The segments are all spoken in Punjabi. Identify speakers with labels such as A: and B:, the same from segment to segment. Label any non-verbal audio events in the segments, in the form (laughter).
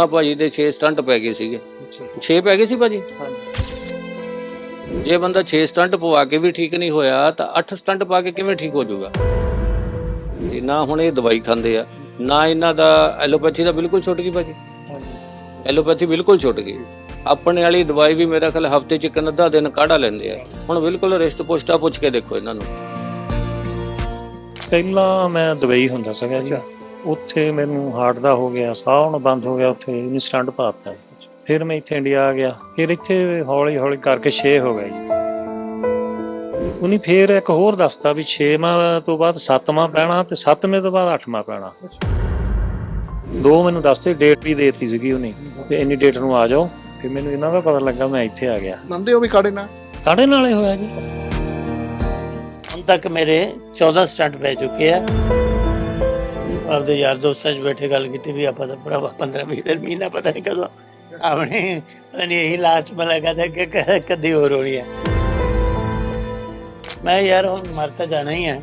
A: ਆ ਭਾਜੀ ਦੇ 6 ਸਟੰਟ ਪੈ ਗਏ ਸੀਗੇ। 6 ਪੈ ਗਏ ਸੀ ਭਾਜੀ? ਜੇ ਬੰਦਾ 6 ਸਟੰਟ ਪਵਾ ਕੇ ਵੀ ਠੀਕ ਨਹੀਂ ਹੋਇਆ ਤਾਂ 8 ਸਟੰਟ ਪਾ ਕੇ ਕਿਵੇਂ ਠੀਕ ਹੋ ਜਾਊਗਾ? ਤੇ ਨਾ ਹੁਣ ਇਹ ਦਵਾਈ ਖਾਂਦੇ ਆ ਨਾ ਇਹਨਾਂ ਦਾ ਐਲੋਪੈਥੀ ਦਾ ਬਿਲਕੁਲ ਛੁੱਟ ਗਈ ਭਾਜੀ। ਐਲੋਪੈਥੀ ਬਿਲਕੁਲ ਛੁੱਟ ਗਈ। ਆਪਣੇ ਵਾਲੀ ਦਵਾਈ ਵੀ ਮੇਰਾ ਖਿਆਲ ਹਫ਼ਤੇ ਚ ਇੱਕ ਅੱਧਾ ਦਿਨ ਕਾੜਾ ਲੈਂਦੇ ਆ। ਹੁਣ ਬਿਲਕੁਲ ਰਿਸ਼ਟ ਪੁਸ਼ਟਾ ਪੁੱਛ ਕੇ ਦੇਖੋ ਇਹਨਾਂ ਨੂੰ।
B: ਪਹਿਲਾਂ ਮੈਂ ਦੁਬਈ ਹੁੰਦਾ ਸੀਗਾ ਜੀ। ਉੱਥੇ ਮੈਨੂੰ ਹਾਰਟ ਦਾ ਹੋ ਗਿਆ ਸਾਹ ਹੁਣ ਬੰਦ ਹੋ ਗਿਆ ਉੱਥੇ ਇਨਸਟੈਂਟ ਪਾਤਾ ਫਿਰ ਮੈਂ ਇੱਥੇ ਇੰਡੀਆ ਆ ਗਿਆ ਫਿਰ ਇੱਥੇ ਹੌਲੀ ਹੌਲੀ ਕਰਕੇ 6 ਹੋ ਗਿਆ ਜੀ। ਉਹਨੇ ਫਿਰ ਇੱਕ ਹੋਰ ਦੱਸਤਾ ਵੀ 6ਵਾਂ ਤੋਂ ਬਾਅਦ 7ਵਾਂ ਪੈਣਾ ਤੇ 7ਵੇਂ ਤੋਂ ਬਾਅਦ 8ਵਾਂ ਪੈਣਾ। ਦੋ ਮੈਨੂੰ ਦੱਸਤੇ ਡੇਟ ਵੀ ਦੇ ਦਿੱਤੀ ਸੀਗੀ ਉਹਨੇ ਤੇ ਇੰਨੀ ਡੇਟ ਨੂੰ ਆ ਜਾਓ ਤੇ ਮੈਨੂੰ ਇਹਨਾਂ ਦਾ ਪਤਾ ਲੱਗਾ ਮੈਂ ਇੱਥੇ ਆ ਗਿਆ।
C: ਮੰਨਦੇ ਹੋ ਵੀ ਕਾੜੇ ਨਾ
B: ਕਾੜੇ ਨਾਲੇ ਹੋਇਆ ਜੀ?
D: ਹੁਣ ਤੱਕ ਮੇਰੇ 14 ਸਟੰਟ ਪੈ ਚੁੱਕੇ ਆ। ਆਪਦੇ ਯਾਰ ਦੋਸਤਾਂ 'ਚ ਬੈਠੇ ਗੱਲ ਕੀਤੀ ਵੀ ਆਪਾਂ ਤਾਂ ਭਰਾਵਾ 15 20 ਦਿਨ ਮਹੀਨਾ ਪਤਾ ਨਹੀਂ ਕਦੋਂ ਆਪਣੇ, ਪਤਾ ਨਹੀਂ ਲਾਸਟ ਮੁਲਾਕਾਤ ਹੈ ਕਿ ਕ- ਹੋਰ ਹੋਣੀ ਹੈ ਮੈਂ ਯਾਰ ਹੁਣ ਮਰ ਤਾਂ ਜਾਣਾ ਹੀ ਹੈ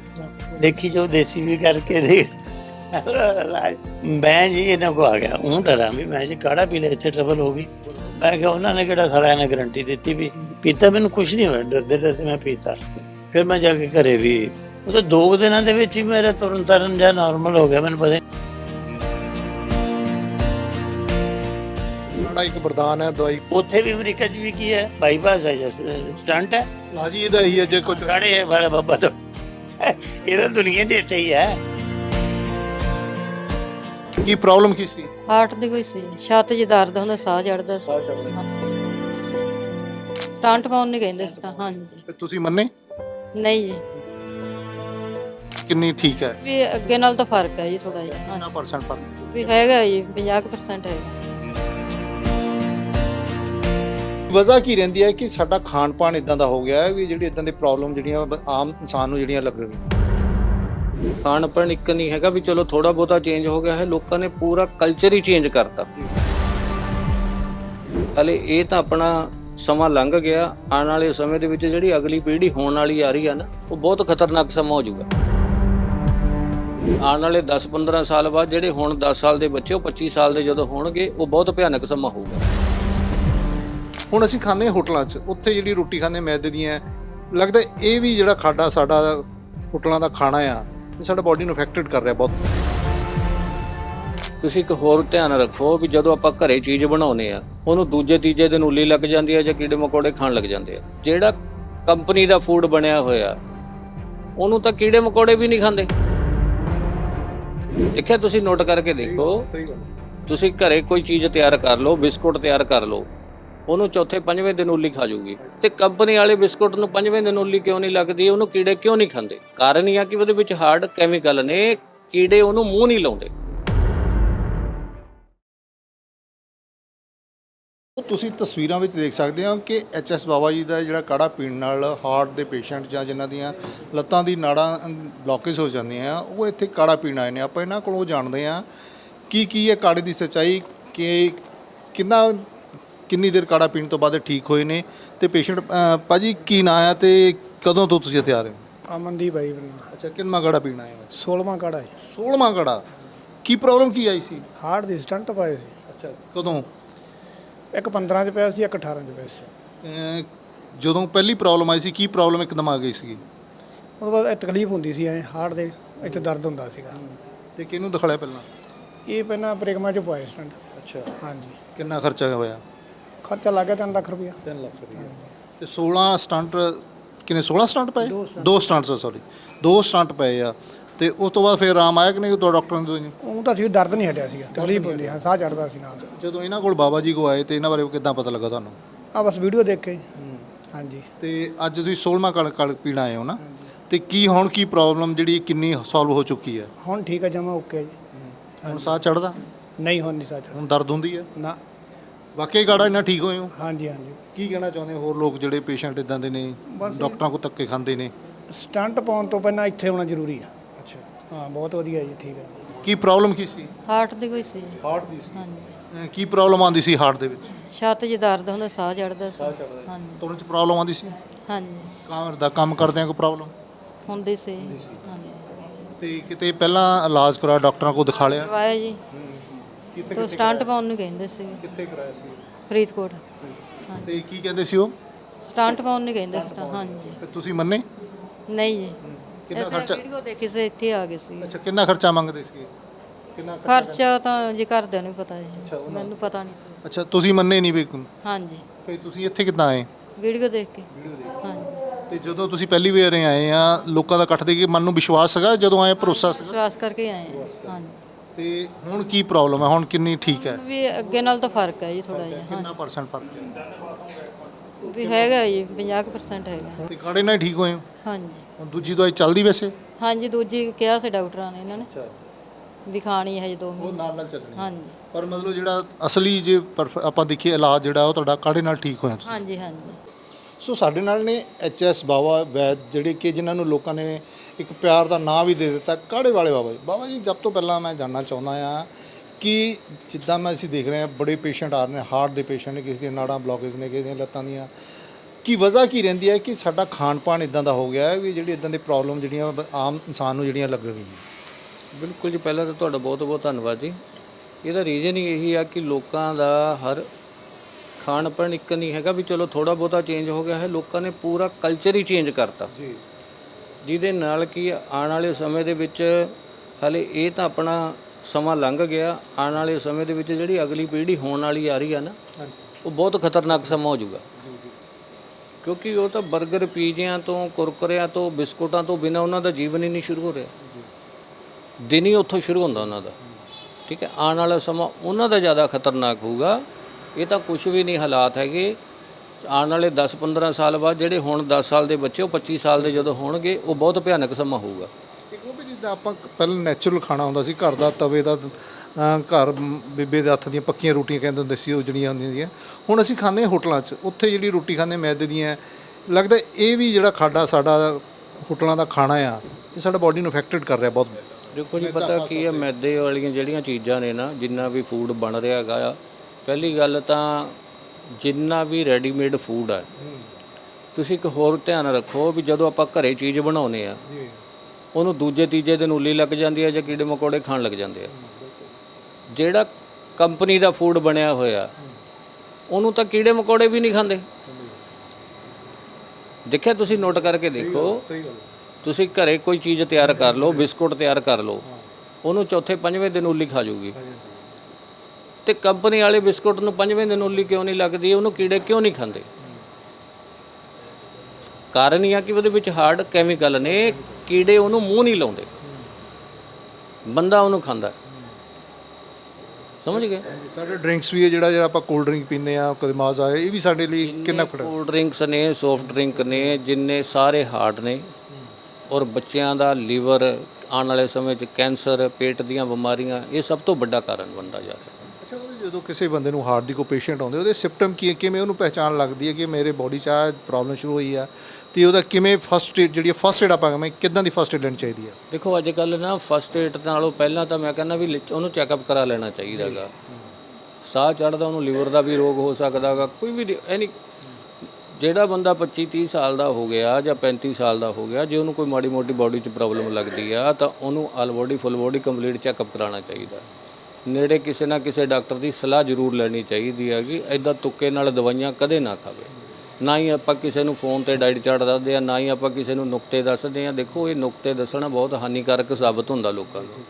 D: ਦੇਖੀ ਜੋ ਦੇਸੀ ਵੀ ਕਰਕੇ ਦੇ। ਮੈਂ ਜੀ ਇਹਨਾਂ ਕੋ ਆ ਗਿਆ ਉਹ ਡਰਾਂ ਵੀ ਮੈਂ ਜੀ ਕਾੜਾ ਪੀ ਲਿਆ, ਇੱਥੇ ਟਰਬਲ ਹੋ ਗਈ। ਮੈਂ ਕਿਹਾ ਉਹਨਾਂ ਨੇ ਕਿਹੜਾ ਖੜਾ ਨੇ ਗਰੰਟੀ ਦਿੱਤੀ ਵੀ ਪੀਤਾ, ਮੈਨੂੰ ਕੁਝ ਨਹੀਂ ਹੋਇਆ ਡਰਦੇ ਡਰਦੇ ਮੈਂ ਪੀਤਾ। ਫਿਰ ਮੈਂ ਜਾ ਕੇ ਘਰੇ ਵੀ ਉਹ ਤਾਂ ਦੋ ਕੁ ਦਿਨਾਂ ਦੇ ਵਿੱਚ ਹੀ ਮੇਰਾ ਤੁਰਨ ਤਰਨ ਜਾਂ ਨਾਰਮਲ ਹੋ ਗਿਆ ਮੈਨੂੰ ਪਤਾ ਹੀ
C: ਕਾੜਾ ਇੱਕ ਵਰਦਾਨ ਹੈ ਦਵਾਈ।
D: ਉੱਥੇ ਵੀ ਅਮਰੀਕਾ 'ਚ ਵੀ ਕੀ ਹੈ? ਬਾਈਪਾਸ ਹੈ ਜਸ ਸਟੰਟ ਹੈ?
C: ਹਾਜੀ ਇਹਦਾ ਹੀ ਹੈ ਜੇ ਕੁਝ
D: ਕਾੜੇ ਹੈ ਬੜਾ ਬਾਬਾ ਤੋਂ। ਇਹ ਤਾਂ ਦੁਨੀਆ 'ਚ ਇੱਥੇ ਹੀ ਹੈ।
C: ਕੀ ਪ੍ਰੋਬਲਮ ਕੀ ਸੀ?
E: ਹਾਰਟ ਦੀ ਕੋਈ ਸੀ ਛਾਤੀ 'ਚ ਦਰਦ ਹੁੰਦਾ ਸਾਹ ਚੜਦਾ ਸੀ। ਟਾਂਟ ਪਾਉਣ ਨਹੀਂ ਕਹਿੰਦੇ ਸੀ ਤਾਂ ਹਾਂਜੀ।
C: ਤੇ ਤੁਸੀਂ ਮੰਨੇ?
E: ਨਹੀਂ ਜੀ।
C: ਕਿੰਨੀ ਠੀਕ ਹੈ?
E: ਵੀ ਅੱਗੇ ਨਾਲ ਤਾਂ ਫ਼ਰਕ ਹੈ ਜੀ ਥੋੜਾ ਜਿਹਾ ਹਾਂਜੀ।
C: ਕਿੰਨਾ ਪਰਸੈਂਟ ਪਰ
E: ਵੀ ਹੈਗਾ ਜੀ 50% ਹੈਗਾ।
C: ਵਜ੍ਹਾ ਕੀ ਰਹਿੰਦੀ ਹੈ ਕਿ ਸਾਡਾ ਖਾਣ ਪਾਣ ਇਦਾਂ ਦਾ ਹੋ ਗਿਆ ਹੈ ਵੀ ਜਿਹੜੀ ਇਦਾਂ ਦੀ ਪ੍ਰੋਬਲਮ ਜਿਹੜੀਆਂ ਬ- ਆਮ ਇਨਸਾਨ ਨੂੰ ਜਿਹੜੀਆਂ ਲੱਗ ਰਹੀਆਂ।
A: ਖਾਣ ਪਣ ਇੱਕ ਨਹੀਂ ਹੈਗਾ ਵੀ ਚਲੋ ਥੋੜਾ ਬਹੁਤਾ ਚੇਂਜ ਹੋ ਗਿਆ ਹੈ ਲੋਕਾਂ ਨੇ ਪੂਰਾ ਕਲਚਰ ਹੀ ਚੇਂਜ ਕਰਤਾ। ਹਲੇ ਇਹ ਤਾਂ ਆਪਣਾ ਸਮਾਂ ਲੰਘ ਗਿਆ ਆਉਣ ਵਾਲੇ ਸਮੇਂ ਦੇ ਵਿੱਚ ਜਿਹੜੀ ਅਗਲੀ ਪੀੜ੍ਹੀ ਹੋਣ ਵਾਲੀ ਆ ਰਹੀ ਆ ਨਾ ਉਹ ਬਹੁਤ ਖਤਰਨਾਕ ਸਮਾਂ ਹੋ ਜਾਊਗਾ। ਆਉਣ ਵਾਲੇ 10-15 ਸਾਲ ਬਾਅਦ ਜਿਹੜੇ ਹੁਣ 10 ਸਾਲ ਦੇ ਬੱਚੇ ਉਹ 25 ਸਾਲ ਦੇ ਜਦੋਂ ਹੋਣਗੇ ਉਹ ਬਹੁਤ ਭਿਆਨਕ ਸਮਾਂ ਹੋਊਗਾ।
C: ਹੁਣ ਅਸੀਂ ਖਾਂਦੇ ਹਾਂ ਹੋਟਲਾਂ 'ਚ। ਉੱਥੇ ਜਿਹੜੀ ਰੋਟੀ ਖਾਂਦੇ ਮੈਦੇ ਦੀਆਂ ਲੱਗਦਾ ਇਹ ਵੀ ਜਿਹੜਾ ਖਾਡਾ ਸਾਡਾ ਹੋਟਲਾਂ ਦਾ ਖਾਣਾ ਆ ਇਹ ਸਾਡਾ ਬਾਡੀ ਨੂੰ ਅਫੈਕਟਡ ਕਰ ਰਿਹਾ ਬਹੁਤ।
A: ਤੁਸੀਂ ਇੱਕ ਹੋਰ ਧਿਆਨ ਰੱਖੋ ਵੀ ਜਦੋਂ ਆਪਾਂ ਘਰੇ ਚੀਜ਼ ਬਣਾਉਨੇ ਆ ਉਹਨੂੰ ਦੂਜੇ ਤੀਜੇ ਦਿਨ ਉੱਲੀ ਲੱਗ ਜਾਂਦੀ ਹੈ ਜਾਂ ਕੀੜੇ ਮકોੜੇ ਖਾਣ ਲੱਗ ਜਾਂਦੇ ਆ। ਜਿਹੜਾ ਕੰਪਨੀ ਦਾ ਫੂਡ ਬਣਿਆ ਹੋਇਆ ਉਹਨੂੰ ਤਾਂ ਕੀੜੇ ਮકોੜੇ ਵੀ ਨਹੀਂ ਖਾਂਦੇ। ਦੇਖਿਆ ਤੁਸੀਂ ਨੋਟ ਕਰਕੇ ਦੇਖੋ। ਤੁਸੀਂ ਘਰੇ ਕੋਈ ਚੀਜ਼ ਤਿਆਰ ਕਰ ਲਓ, ਬਿਸਕੁਟ ਤਿਆਰ ਕਰ ਲਓ। ਉਹਨੂੰ ਚੌਥੇ ਪੰਜਵੇਂ ਦਿਨ ਉੱਲੀ ਖਾ ਜਾਊਗੀ ਤੇ ਕੰਪਨੀ ਵਾਲੇ ਬਿਸਕੁਟ ਨੂੰ ਪੰਜਵੇਂ ਦਿਨ ਉੱਲੀ ਕਿਉਂ ਨਹੀਂ ਲੱਗਦੀ? ਉਹਨੂੰ ਕੀੜੇ ਕਿਉਂ ਨਹੀਂ ਖਾਂਦੇ? ਕਾਰਨ ਇਹ ਆ ਕਿ ਉਹਦੇ ਵਿੱਚ ਹਾਰਡ ਕੈਮੀਕਲ ਨੇ, ਕੀੜੇ ਉਹਨੂੰ ਮੂੰਹ ਨਹੀਂ ਲਾਉਂਦੇ।
C: ਤੁਸੀਂ ਤਸਵੀਰਾਂ ਵਿੱਚ ਦੇਖ ਸਕਦੇ ਹੋ ਕਿ ਐਚ ਐਸ ਬਾਬਾ ਜੀ ਦਾ ਜਿਹੜਾ ਕਾੜਾ ਪੀਣ ਨਾਲ ਹਾਰਟ ਦੇ ਪੇਸ਼ੈਂਟ ਜਾਂ ਜਿਨ੍ਹਾਂ ਦੀਆਂ ਲੱਤਾਂ ਦੀ ਨਾੜਾਂ ਬਲੌਕੇਜ ਹੋ ਜਾਂਦੀਆਂ ਆ ਉਹ ਇੱਥੇ ਕਾੜਾ ਪੀਣ ਆਏ ਨੇ। ਆਪਾਂ ਇਹਨਾਂ ਕੋਲੋਂ ਜਾਣਦੇ ਆ ਕੀ ਕੀ ਹੈ ਕਾੜੇ ਦੀ ਸੱਚਾਈ ਕਿ ਕਿੰਨਾ ਕਿੰਨੀ ਦੇਰ ਕਾੜਾ ਪੀਣ ਤੋਂ ਬਾਅਦ ਠੀਕ ਹੋਏ ਨੇ ਤੇ ਪੇਸ਼ੈਂਟ ਭਾਜੀ ਕੀ ਨਾਂ ਆ ਤੇ ਕਦੋਂ ਤੋਂ ਤੁਸੀਂ ਇੱਥੇ ਆ ਰਹੇ ਹੋ?
F: ਅਮਨਦੀਪ ਆਈ ਬੰਨਾ
C: ਅੱਛਾ ਕਿੰਨਾ ਕਾੜਾ ਪੀਣ ਆਏ ਹੋ?
F: 16ਵਾਂ ਕਾੜਾ ਹੈ।
C: 16ਵਾਂ ਕਾੜਾ। ਕੀ ਪ੍ਰੋਬਲਮ ਕੀ ਆਈ ਸੀ?
F: ਹਾਰਟ ਦੀ ਸਟੰਟ ਪਾਏ ਸੀ।
C: ਅੱਛਾ ਕਦੋਂ?
F: ਇੱਕ 15 ਚ ਪਿਆ ਸੀ ਇੱਕ 18 ਚ ਪਿਆ ਸੀ।
C: ਅਹ, ਜਦੋਂ ਪਹਿਲੀ ਪ੍ਰੋਬਲਮ ਆਈ ਸੀ ਕੀ ਪ੍ਰੋਬਲਮ ਇੱਕਦਮ ਆ ਗਈ ਸੀਗੀ?
F: ਉਹਦੇ ਬਾਅਦ ਇਹ ਤਕਲੀਫ ਹੁੰਦੀ ਸੀ ਐ ਹਾਰਟ ਦੇ ਇੱਥੇ ਦਰਦ ਹੁੰਦਾ ਸੀਗਾ।
C: ਤੇ ਕਿਹਨੂੰ ਦਿਖਾਲਿਆ ਪਹਿਲਾਂ?
F: ਇਹ ਪਹਿਲਾਂ ਬ੍ਰੇਕਮਾ ਚ ਪਾਏ ਸਟੰਟ।
C: ਅੱਛਾ।
F: ਹਾਂਜੀ।
C: ਕਿੰਨਾ ਖਰਚਾ ਹੋਇਆ?
F: ਖਰਚਾ ਲੱਗ ਗਿਆ 3 ਲੱਖ ਰੁਪਇਆ।
C: 3 ਲੱਖ ਰੁਪਏ ਤੇ 16 ਸਟੰਟ ਕਿਨੇ 16 ਸਟੰਟ ਪਏ? ਦੋ ਸਟੰਟ। ਸੌਰੀ ਦੋ ਸਟੰਟ ਪਏ ਆ। ਤੇ ਉਸ ਤੋਂ ਬਾਅਦ ਫਿਰ ਆਰਾਮ ਆਇਆ ਕਿ ਨਹੀਂ ਉਹ ਡਾਕਟਰ ਨੇ ਤੁਹਾਨੂੰ?
F: ਉਹ ਤਾਂ ਸੀ ਦਰਦ ਨਹੀਂ ਹਟਿਆ ਸੀਗਾ ਤਕਲੀਫ ਹੁੰਦੀ ਹਾਂ ਸਾਹ ਚੜਦਾ ਸੀ ਨਾਲ।
C: ਜਦੋਂ ਇਹਨਾਂ ਕੋਲ ਬਾਬਾ ਜੀ ਕੋ ਆਏ ਤੇ ਇਹਨਾਂ ਬਾਰੇ ਕਿੱਦਾਂ ਪਤਾ ਲੱਗਾ ਤੁਹਾਨੂੰ?
F: ਆ ਬਸ ਵੀਡੀਓ ਦੇਖ ਕੇ। ਹਾਂਜੀ।
C: ਤੇ ਅੱਜ ਤੁਸੀਂ 16ਵਾਂ ਕਲ ਕਲ ਪੀਣ ਆਏ ਹੋ ਨਾ? ਤੇ ਕੀ ਹੁਣ ਕੀ ਪ੍ਰੋਬਲਮ ਜਿਹੜੀ ਕਿੰਨੀ ਸੋਲਵ ਹੋ ਚੁੱਕੀ ਹੈ?
F: ਹੁਣ ਠੀਕ ਹੈ ਜਮਾ ਓਕੇ ਜੀ।
C: ਹੁਣ ਸਾਹ ਚੜਦਾ
F: ਨਹੀਂ ਹੁਣ ਨਹੀਂ ਸਾਹ ਚੜਦਾ
C: ਹੁਣ ਦਰਦ ਹੁੰਦੀ ਹੈ?
F: ਨਾ।
C: ਵਾਕਈ ਗਾੜਾ ਇੰਨਾ ਠੀਕ ਹੋਏ ਹੋ?
F: ਹਾਂਜੀ ਹਾਂਜੀ।
C: ਕੀ ਕਹਿਣਾ ਚਾਹੁੰਦੇ ਹੋ ਹੋਰ ਲੋਕ ਜਿਹੜੇ ਪੇਸ਼ੈਂਟ ਇਦਾਂ ਦੇ ਨੇ? ਡਾਕਟਰਾਂ ਕੋ ਧੱਕੇ ਖਾਂਦੇ ਨੇ?
F: ਸਟੰਟ ਪਾਉਣ ਤੋਂ ਪਹਿਲਾਂ ਇੱਥੇ ਹੋਣਾ ਜ਼ਰੂਰੀ ਆ। ਹਾਂ ਬਹੁਤ ਵਧੀਆ ਜੀ ਠੀਕ ਹੈ।
C: ਕੀ ਪ੍ਰੋਬਲਮ ਕੀ ਸੀ?
E: ਹਾਰਟ ਦੀ ਕੋਈ ਸੀ।
C: ਹਾਰਟ ਦੀ ਸੀ।
E: ਹਾਂਜੀ।
C: ਅਹ ਕੀ ਪ੍ਰੋਬਲਮ ਆਉਂਦੀ ਸੀ ਹਾਰਟ ਦੇ ਵਿੱਚ?
E: ਛਾਤੀ 'ਚ ਦਰਦ ਹੁੰਦਾ ਸਾਹ ਚੜਦਾ ਸੀ। ਹਾਂਜੀ।
C: ਤੁਰਨ ਚ ਪ੍ਰੋਬਲਮ ਆਉਂਦੀ ਸੀ?
E: ਹਾਂਜੀ।
C: ਕਾਮਰ ਦਾ ਕੰਮ ਕਰਦਿਆਂ ਕੋਈ ਪ੍ਰੋਬਲਮ
E: ਹੁੰਦੀ ਸੀ। ਹਾਂਜੀ।
C: ਤੇ ਕਿਤੇ ਪਹਿਲਾਂ ਇਲਾਜ ਕਰਾ ਡਾਕਟਰਾਂ ਕੋਲ ਦਿਖਾ ਲਿਆ?
E: ਕਰਵਾਇਆ ਜੀ।
C: ਕਿੱਥੇ
E: ਤੋਂ ਸਟੰਟ ਪਾਉਣ ਨੂੰ ਕਹਿੰਦੇ ਸੀ।
C: ਕਿੱਥੇ ਕਰਾਇਆ ਸੀ?
E: ਫਰੀਦਕੋਟ।
C: ਤੇ ਕੀ ਕਹਿੰਦੇ ਸੀ ਉਹ?
E: ਸਟੰਟ ਪਾਉਣ ਨੂੰ ਕਹਿੰਦੇ ਸੀ। ਹਾਂਜੀ।
C: ਤੇ ਤੁਸੀਂ ਮੰਨੇ?
E: ਨਹੀਂ ਜੀ।
C: ਕਿੰਨਾ ਖਰਚਾ?
E: ਵੀਡੀਓ ਦੇਖੀ ਸੀ ਇੱਥੇ ਆ ਗਏ ਸੀ।
C: ਅੱਛਾ ਕਿੰਨਾ ਖਰਚਾ ਮੰਗਦੇ ਸੀ? ਕਿੰਨਾ ਖਰਚਾ
E: ਤਾਂ ਜੀ ਘਰਦਿਆਂ ਨੂੰ ਪਤਾ ਜੀ। ਮੈਨੂੰ ਪਤਾ ਨਹੀਂ ਸੀ।
C: ਅੱਛਾ ਤੁਸੀਂ ਮੰਨੇ ਨਹੀਂ ਵੀ
E: ਹਾਂਜੀ।
C: ਫਿਰ ਤੁਸੀਂ ਇੱਥੇ ਕਿੱਦਾਂ ਆਏ?
E: ਵੀਡੀਓ ਦੇਖ ਕੇ। ਹਾਂਜੀ।
C: ਤੇ ਜਦੋਂ ਤੁਸੀਂ ਪਹਿਲੀ ਵਾਰ ਆਏ ਆ ਲੋਕਾਂ ਦਾ ਇਕੱਠ ਦੇ ਕੇ ਮਨ ਨੂੰ ਵਿਸ਼ਵਾਸ ਸੀਗਾ? ਜਦੋਂ ਆਏ ਭਰੋਸਾ ਸੀਗਾ?
E: ਵਿਸ਼ਵਾਸ ਕਰਕੇ ਆਏ ਹਾਂਜੀ।
C: ਤੇ ਹੁਣ ਕੀ ਪ੍ਰੋਬਲਮ ਹੈ ਹੁਣ ਕਿੰਨੀ ਠੀਕ ਹੈ?
E: ਵੀ ਅੱਗੇ ਨਾਲ ਤਾਂ ਫ਼ਰਕ ਹੈ ਜੀ ਥੋੜਾ ਜਿਹਾ।
C: ਕਿੰਨਾ ਪਰਸੈਂਟ ਫ਼ਰਕ ਹੈ?
E: ਵੀ ਹੈਗਾ ਜੀ 50% ਹੈਗਾ।
C: ਤੇ ਕਾੜੇ ਨਾਲ ਠੀਕ ਹੋਏ ਹੋ?
E: ਹਾਂਜੀ।
C: ਹੁਣ ਦੂਜੀ ਦਵਾਈ ਚੱਲਦੀ ਵੈਸੇ?
E: ਹਾਂਜੀ ਦੂਜੀ ਕਿਹਾ ਸੀ ਡਾਕਟਰਾਂ ਨੇ ਇਹਨਾਂ ਨੇ। ਵੀ ਖਾਣੀ ਹੈ ਜੀ ਦੋ
C: ਉਹ ਨਾਲ ਨਾਲ ਚੱਲਣੀ
E: ਹਾਂਜੀ।
C: ਪਰ ਮਤਲਬ ਜਿਹੜਾ ਅਸਲੀ ਜੇ ਪਰਫ- ਆਪਾਂ ਦੇਖੀਏ ਇਲਾਜ ਜਿਹੜਾ ਉਹ ਤੁਹਾਡਾ ਕਾੜੇ ਨਾਲ ਠੀਕ ਹੋਇਆ ਤੁਸੀਂ?
E: ਹਾਂਜੀ ਹਾਂਜੀ।
C: ਸੋ ਸਾਡੇ ਨਾਲ ਨੇ ਐਚਐਸ ਬਾਬਾ ਵੈਦ ਜਿਹੜੇ ਕਿ ਜਿਨ੍ਹਾਂ ਨੂੰ ਲੋਕਾਂ ਨੇ ਇੱਕ ਪਿਆਰ ਦਾ ਨਾਂ ਵੀ ਦੇ ਦਿੱਤਾ ਕਾੜੇ ਵਾਲੇ ਬਾਬਾ ਜੀ? ਬਾਬਾ ਜੀ ਸਭ ਤੋਂ ਪਹਿਲਾਂ ਮੈਂ ਜਾਣਨਾ ਚਾਹੁੰਦਾ ਆ ਕਿ ਜਿੱਦਾਂ ਮੈਂ ਅਸੀਂ ਦੇਖ ਰਹੇ ਹਾਂ ਬੜੇ ਪੇਸ਼ੈਂਟ ਆ ਰਹੇ ਨੇ ਹਾਰਟ ਦੇ ਪੇਸ਼ੈਂਟ ਨੇ ਕਿਸੇ ਦੀਆਂ ਨਾੜਾਂ ਬਲੌਕੇਜ ਨੇ ਕਿਸੇ ਦੀਆਂ ਲੱਤਾਂ ਦੀਆਂ। ਕੀ ਵਜ੍ਹਾ ਕੀ ਰਹਿੰਦੀ ਹੈ ਕਿ ਸਾਡਾ ਖਾਣ ਪਾਣ ਇਦਾਂ ਦਾ ਹੋ ਗਿਆ ਹੈ ਵੀ ਜਿਹੜੀ ਇਦਾਂ ਦੀ ਪ੍ਰੋਬਲਮ ਜਿਹੜੀਆਂ ਬ- ਆਮ ਇਨਸਾਨ ਨੂੰ ਜਿਹੜੀਆਂ ਲੱਗ ਰਹੀਆਂ
A: ਬਿਲਕੁਲ ਜੀ ਪਹਿਲਾਂ ਤਾਂ ਤੁਹਾਡਾ ਬਹੁਤ ਬਹੁਤ ਧੰਨਵਾਦ ਜੀ। ਇਹਦਾ ਰੀਜ਼ਨ ਹੀ ਇਹੀ ਆ ਕਿ ਲੋਕਾਂ ਦਾ ਹਰ ਖਾਣ ਪਣ ਇੱਕ ਨਹੀਂ ਹੈਗਾ ਵੀ ਚਲੋ ਥੋੜਾ ਬਹੁਤਾ ਚੇਂਜ ਹੋ ਗਿਆ ਹੈ ਲੋਕਾਂ ਨੇ ਪੂਰਾ ਕਲਚਰ ਹੀ ਚੇਂਜ ਕਰਤਾ।
C: ਜੀ।
A: ਜਿਹਦੇ ਨਾਲ ਕੀ ਆਉਣ ਵਾਲੇ ਸਮੇਂ ਦੇ ਵਿੱਚ ਹਲੇ ਇਹ ਤਾਂ ਆਪਣਾ ਸਮਾਂ ਲੰਘ ਗਿਆ। ਆਉਣ ਵਾਲੇ ਸਮੇਂ ਦੇ ਵਿੱਚ ਜਿਹੜੀ ਅਗਲੀ ਪੀੜ੍ਹੀ ਹੋਣ ਵਾਲੀ ਆ ਰਹੀ ਆ ਨਾ ਉਹ ਬਹੁਤ ਖਤਰਨਾਕ ਸਮਾਂ ਹੋ ਜਾਊਗਾ। ਕਿਉਂਕਿ ਉਹ ਤਾਂ 버ਗਰ ਪੀਜ਼ਿਆਂ ਤੋਂ, ਕੁਰਕਰਿਆਂ ਤੋਂ, ਬਿਸਕੁਟਾਂ ਤੋਂ ਬਿਨਾ ਉਹਨਾਂ ਦਾ ਜੀਵਨ ਹੀ ਨਹੀਂ ਸ਼ੁਰੂ ਹੋ ਰਿਹਾ। ਦਿਨ ਹੀ ਉੱਥੋਂ ਸ਼ੁਰੂ ਹੁੰਦਾ ਉਹਨਾਂ ਦਾ। ਠੀਕ ਹੈ, ਆਉਣ ਵਾਲਾ ਸਮਾਂ ਉਹਨਾਂ ਦਾ ਜ਼ਿਆਦਾ ਖਤਰਨਾਕ ਹੋਊਗਾ। ਇਹ ਤਾਂ ਕੁਝ ਵੀ ਨਹੀਂ ਹਾਲਾਤ ਹੈਗੇ। ਆਉਣ ਵਾਲੇ 10-15 ਸਾਲ ਬਾਅਦ ਜਿਹੜੇ ਹੁਣ 10 ਸਾਲ ਦੇ ਬੱਚੇ, ਉਹ 25 ਸਾਲ ਦੇ ਜਦੋਂ ਹੋਣਗੇ, ਉਹ ਬਹੁਤ ਭਿਆਨਕ ਸਮਾਂ ਹੋਊਗਾ।
C: ਇੱਕ ਵੀ ਜਿੱਦਾਂ ਆਪਾਂ ਪਹਿਲਾਂ ਨੈਚੁਰਲ ਖਾਣਾ ਹੁੰਦਾ ਸੀ, ਘਰ ਦਾ ਤਵੇ ਦਾ ਘਰ ਬੇਬੇ ਦੇ ਹੱਥ ਦੀਆਂ ਪੱਕੀਆਂ ਰੋਟੀਆਂ ਕਹਿੰਦੇ ਹੁੰਦੇ ਸੀ ਉਹ ਜਿਹੜੀਆਂ ਹੁੰਦੀਆਂ ਸੀਗੀਆਂ। ਹੁਣ ਅਸੀਂ ਖਾਂਦੇ ਹਾਂ ਹੋਟਲਾਂ 'ਚ। ਉੱਥੇ ਜਿਹੜੀ ਰੋਟੀ ਖਾਂਦੇ ਮੈਦੇ ਦੀਆਂ ਲੱਗਦਾ ਇਹ ਵੀ ਜਿਹੜਾ ਖਾਡਾ ਸਾਡਾ ਹੋਟਲਾਂ ਦਾ ਖਾਣਾ ਆ ਇਹ ਸਾਡਾ ਬਾਡੀ ਨੂੰ ਅਫੈਕਟਡ ਕਰ ਰਿਹਾ ਬਹੁਤ।
A: ਦੇਖੋ ਜੀ ਪਤਾ ਕੀ ਹੈ ਮੈਦੇ ਵਾਲੀਆਂ ਜਿਹੜੀਆਂ ਚੀਜ਼ਾਂ ਨੇ ਨਾ ਜਿੰਨਾ ਵੀ ਫੂਡ ਬਣ ਰਿਹਾ ਹੈਗਾ ਆ ਪਹਿਲੀ ਗੱਲ ਤਾਂ ਜਿੰਨਾ ਵੀ ਰੈਡੀਮੇਡ ਫੂਡ ਆ ਤੁਸੀਂ ਇੱਕ ਹੋਰ ਧਿਆਨ ਰੱਖੋ ਵੀ ਜਦੋਂ ਆਪਾਂ ਘਰੇ ਚੀਜ਼ ਬਣਾਉਨੇ ਆ ਉਹਨੂੰ ਦੂਜੇ ਤੀਜੇ ਦਿਨ ਉੱਲੀ ਲੱਗ ਜਾਂਦੀ ਹੈ ਜਾਂ ਕੀੜੇ ਮકોੜੇ ਖਾਣ ਲੱਗ ਜਾਂਦੇ ਆ। ਜਿਹੜਾ ਕੰਪਨੀ ਦਾ ਫੂਡ ਬਣਿਆ ਹੋਇਆ ਉਹਨੂੰ ਤਾਂ ਕੀੜੇ ਮકોੜੇ ਵੀ ਨਹੀਂ ਖਾਂਦੇ। ਦੇਖਿਆ ਤੁਸੀਂ ਨੋਟ ਕਰਕੇ ਦੇਖੋ ਤੁਸੀਂ ਘਰੇ ਕੋਈ ਚੀਜ਼ ਤਿਆਰ ਕਰ ਲਓ ਬਿਸਕੁਟ ਤਿਆਰ ਕਰ ਲਓ ਉਹਨੂੰ ਚੌਥੇ ਪੰਜਵੇਂ ਦਿਨ ਉੱਲੀ ਖਾ ਜੂਗੀ। ਤੇ ਕੰਪਨੀ ਵਾਲੇ ਬਿਸਕੁਟ ਨੂੰ ਪੰਜਵੇਂ ਦਿਨ ਉੱਲੀ ਕਿਉਂ ਨਹੀਂ ਲੱਗਦੀ ਉਹਨੂੰ ਕੀੜੇ ਕਿਉਂ ਨਹੀਂ ਖਾਂਦੇ? ਕਾਰਨ ਇਹ ਆ ਕਿ ਉਹਦੇ ਵਿੱਚ ਹਾਰਡ ਕੈਮੀਕਲ ਨੇ ਕੀੜੇ ਉਹਨੂੰ ਮੂੰਹ ਨਹੀਂ ਲਾਉਂਦੇ। ਬੰਦਾ ਉਹਨੂੰ ਖਾਂਦਾ। ਸਮਝ ਗਏ?
C: ਸਾਡੇ ਡਰਿੰਕਸ ਵੀ ਹੈ ਜਿਹੜਾ ਜਿਹੜਾ ਆਪਾਂ ਕੋਲਡ ਡਰਿੰਕ ਪੀਂਦੇ ਆ ਕਦੇ ਮਾਜ਼ਾ ਹੈ ਇਹ ਵੀ ਸਾਡੇ ਲਈ ਕਿੰਨਾ ਫੜਾ
A: ਕੋਲਡ ਡਰਿੰਕਸ ਨੇ ਸੌਫਟ ਡਰਿੰਕ ਨੇ ਜਿੰਨੇ ਸਾਰੇ ਹਾਰਡ ਨੇ ਔਰ ਬੱਚਿਆਂ ਦਾ ਲੀਵਰ ਆਉਣ ਵਾਲੇ ਸਮੇਂ 'ਚ ਕੈਂਸਰ ਪੇਟ ਦੀਆਂ ਬਿਮਾਰੀਆਂ ਇਹ ਸਭ ਤੋਂ ਵੱਡਾ ਕਾਰਨ ਬਣਦਾ ਜਾ ਰਿਹਾ।
C: ਅੱਛਾ ਜਦੋਂ ਕਿਸੇ ਬੰਦੇ ਨੂੰ ਹਾਰਟ ਦੀ ਕੋਈ ਪੇਸ਼ੈਂਟ ਆਉਂਦੇ ਉਹਦੇ ਸਿੰਪਟਮ ਕੀ ਹੈ? ਕਿਵੇਂ ਉਹਨੂੰ ਪਹਿਚਾਣ ਲੱਗਦੀ ਹੈ ਕਿ ਮੇਰੇ ਬੋਡੀ 'ਚ ਆ ਪ੍ਰੋਬਲਮ ਸ਼ੁਰੂ ਹੋਈ ਆ? ਤੇ ਉਹਦਾ ਕਿਵੇਂ ਫਸਟ ਏਡ ਜਿਹੜੀ ਫਸਟ ਏਡ ਆਪਾਂ ਕਹਿੰਦੇ ਕਿੱਦਾਂ ਦੀ ਫਸਟ ਏਡ ਲੈਣੀ ਚਾਹੀਦੀ ਹੈ
A: ਦੇਖੋ, ਅੱਜ ਕੱਲ ਨਾ ਫਸਟ ਏਡ ਨਾਲੋਂ ਪਹਿਲਾਂ ਤਾਂ ਮੈਂ ਕਹਿੰਦਾ ਵੀ ਲਿ- ਉਹਨੂੰ ਚੈੱਕਅਪ ਕਰਾ ਲੈਣਾ ਚਾਹੀਦਾਗਾ ਸਾਹ ਚੜਦਾ ਉਹਨੂੰ ਲਿਵਰ ਦਾ ਵੀ ਰੋਗ ਹੋ ਸਕਦਾਗਾ ਕੋਈ ਵੀ ਐਨੀ ਜਿਹੜਾ ਬੰਦਾ 25 30 ਸਾਲ ਦਾ ਹੋ ਗਿਆ ਜਾਂ 35 ਸਾਲ ਦਾ ਹੋ ਗਿਆ, ਜੇ ਉਹਨੂੰ ਕੋਈ ਮਾੜੀ ਮੋਟੀ ਬਾਡੀ 'ਚ ਪ੍ਰੋਬਲਮ ਲੱਗਦੀ ਆ, ਤਾਂ ਉਹਨੂੰ all body full body complete checkup ਕਰਾਉਣਾ ਚਾਹੀਦਾ। ਨੇੜੇ ਕਿਸੇ ਨਾ ਕਿਸੇ ਡਾਕਟਰ ਦੀ ਸਲਾਹ ਜ਼ਰੂਰ ਲੈਣੀ ਚਾਹੀਦੀ ਹੈ ਕਿ ਐਦਾਂ ਤੁੱਕੇ ਨਾਲ ਦਵਾਈਆਂ ਕਦੇ ਨਾ ਖਾਵੇ। ਨਾ ਹੀ ਆਪਾਂ ਕਿਸੇ ਨੂੰ ਫੋਨ ਤੇ ਡਾਈਟ ਚਾਰਟ ਦੱਸਦੇ ਆ, ਨਾ ਹੀ ਆਪਾਂ ਕਿਸੇ ਨੂੰ ਨੁਕਤੇ ਦੱਸਦੇ ਆ। ਦੇਖੋ, ਇਹ ਨੁਕਤੇ ਦੱਸਣਾ ਬਹੁਤ ਹਾਨੀਕਾਰਕ ਸਾਬਤ ਹੁੰਦਾ ਲੋਕਾਂ ਨੂੰ।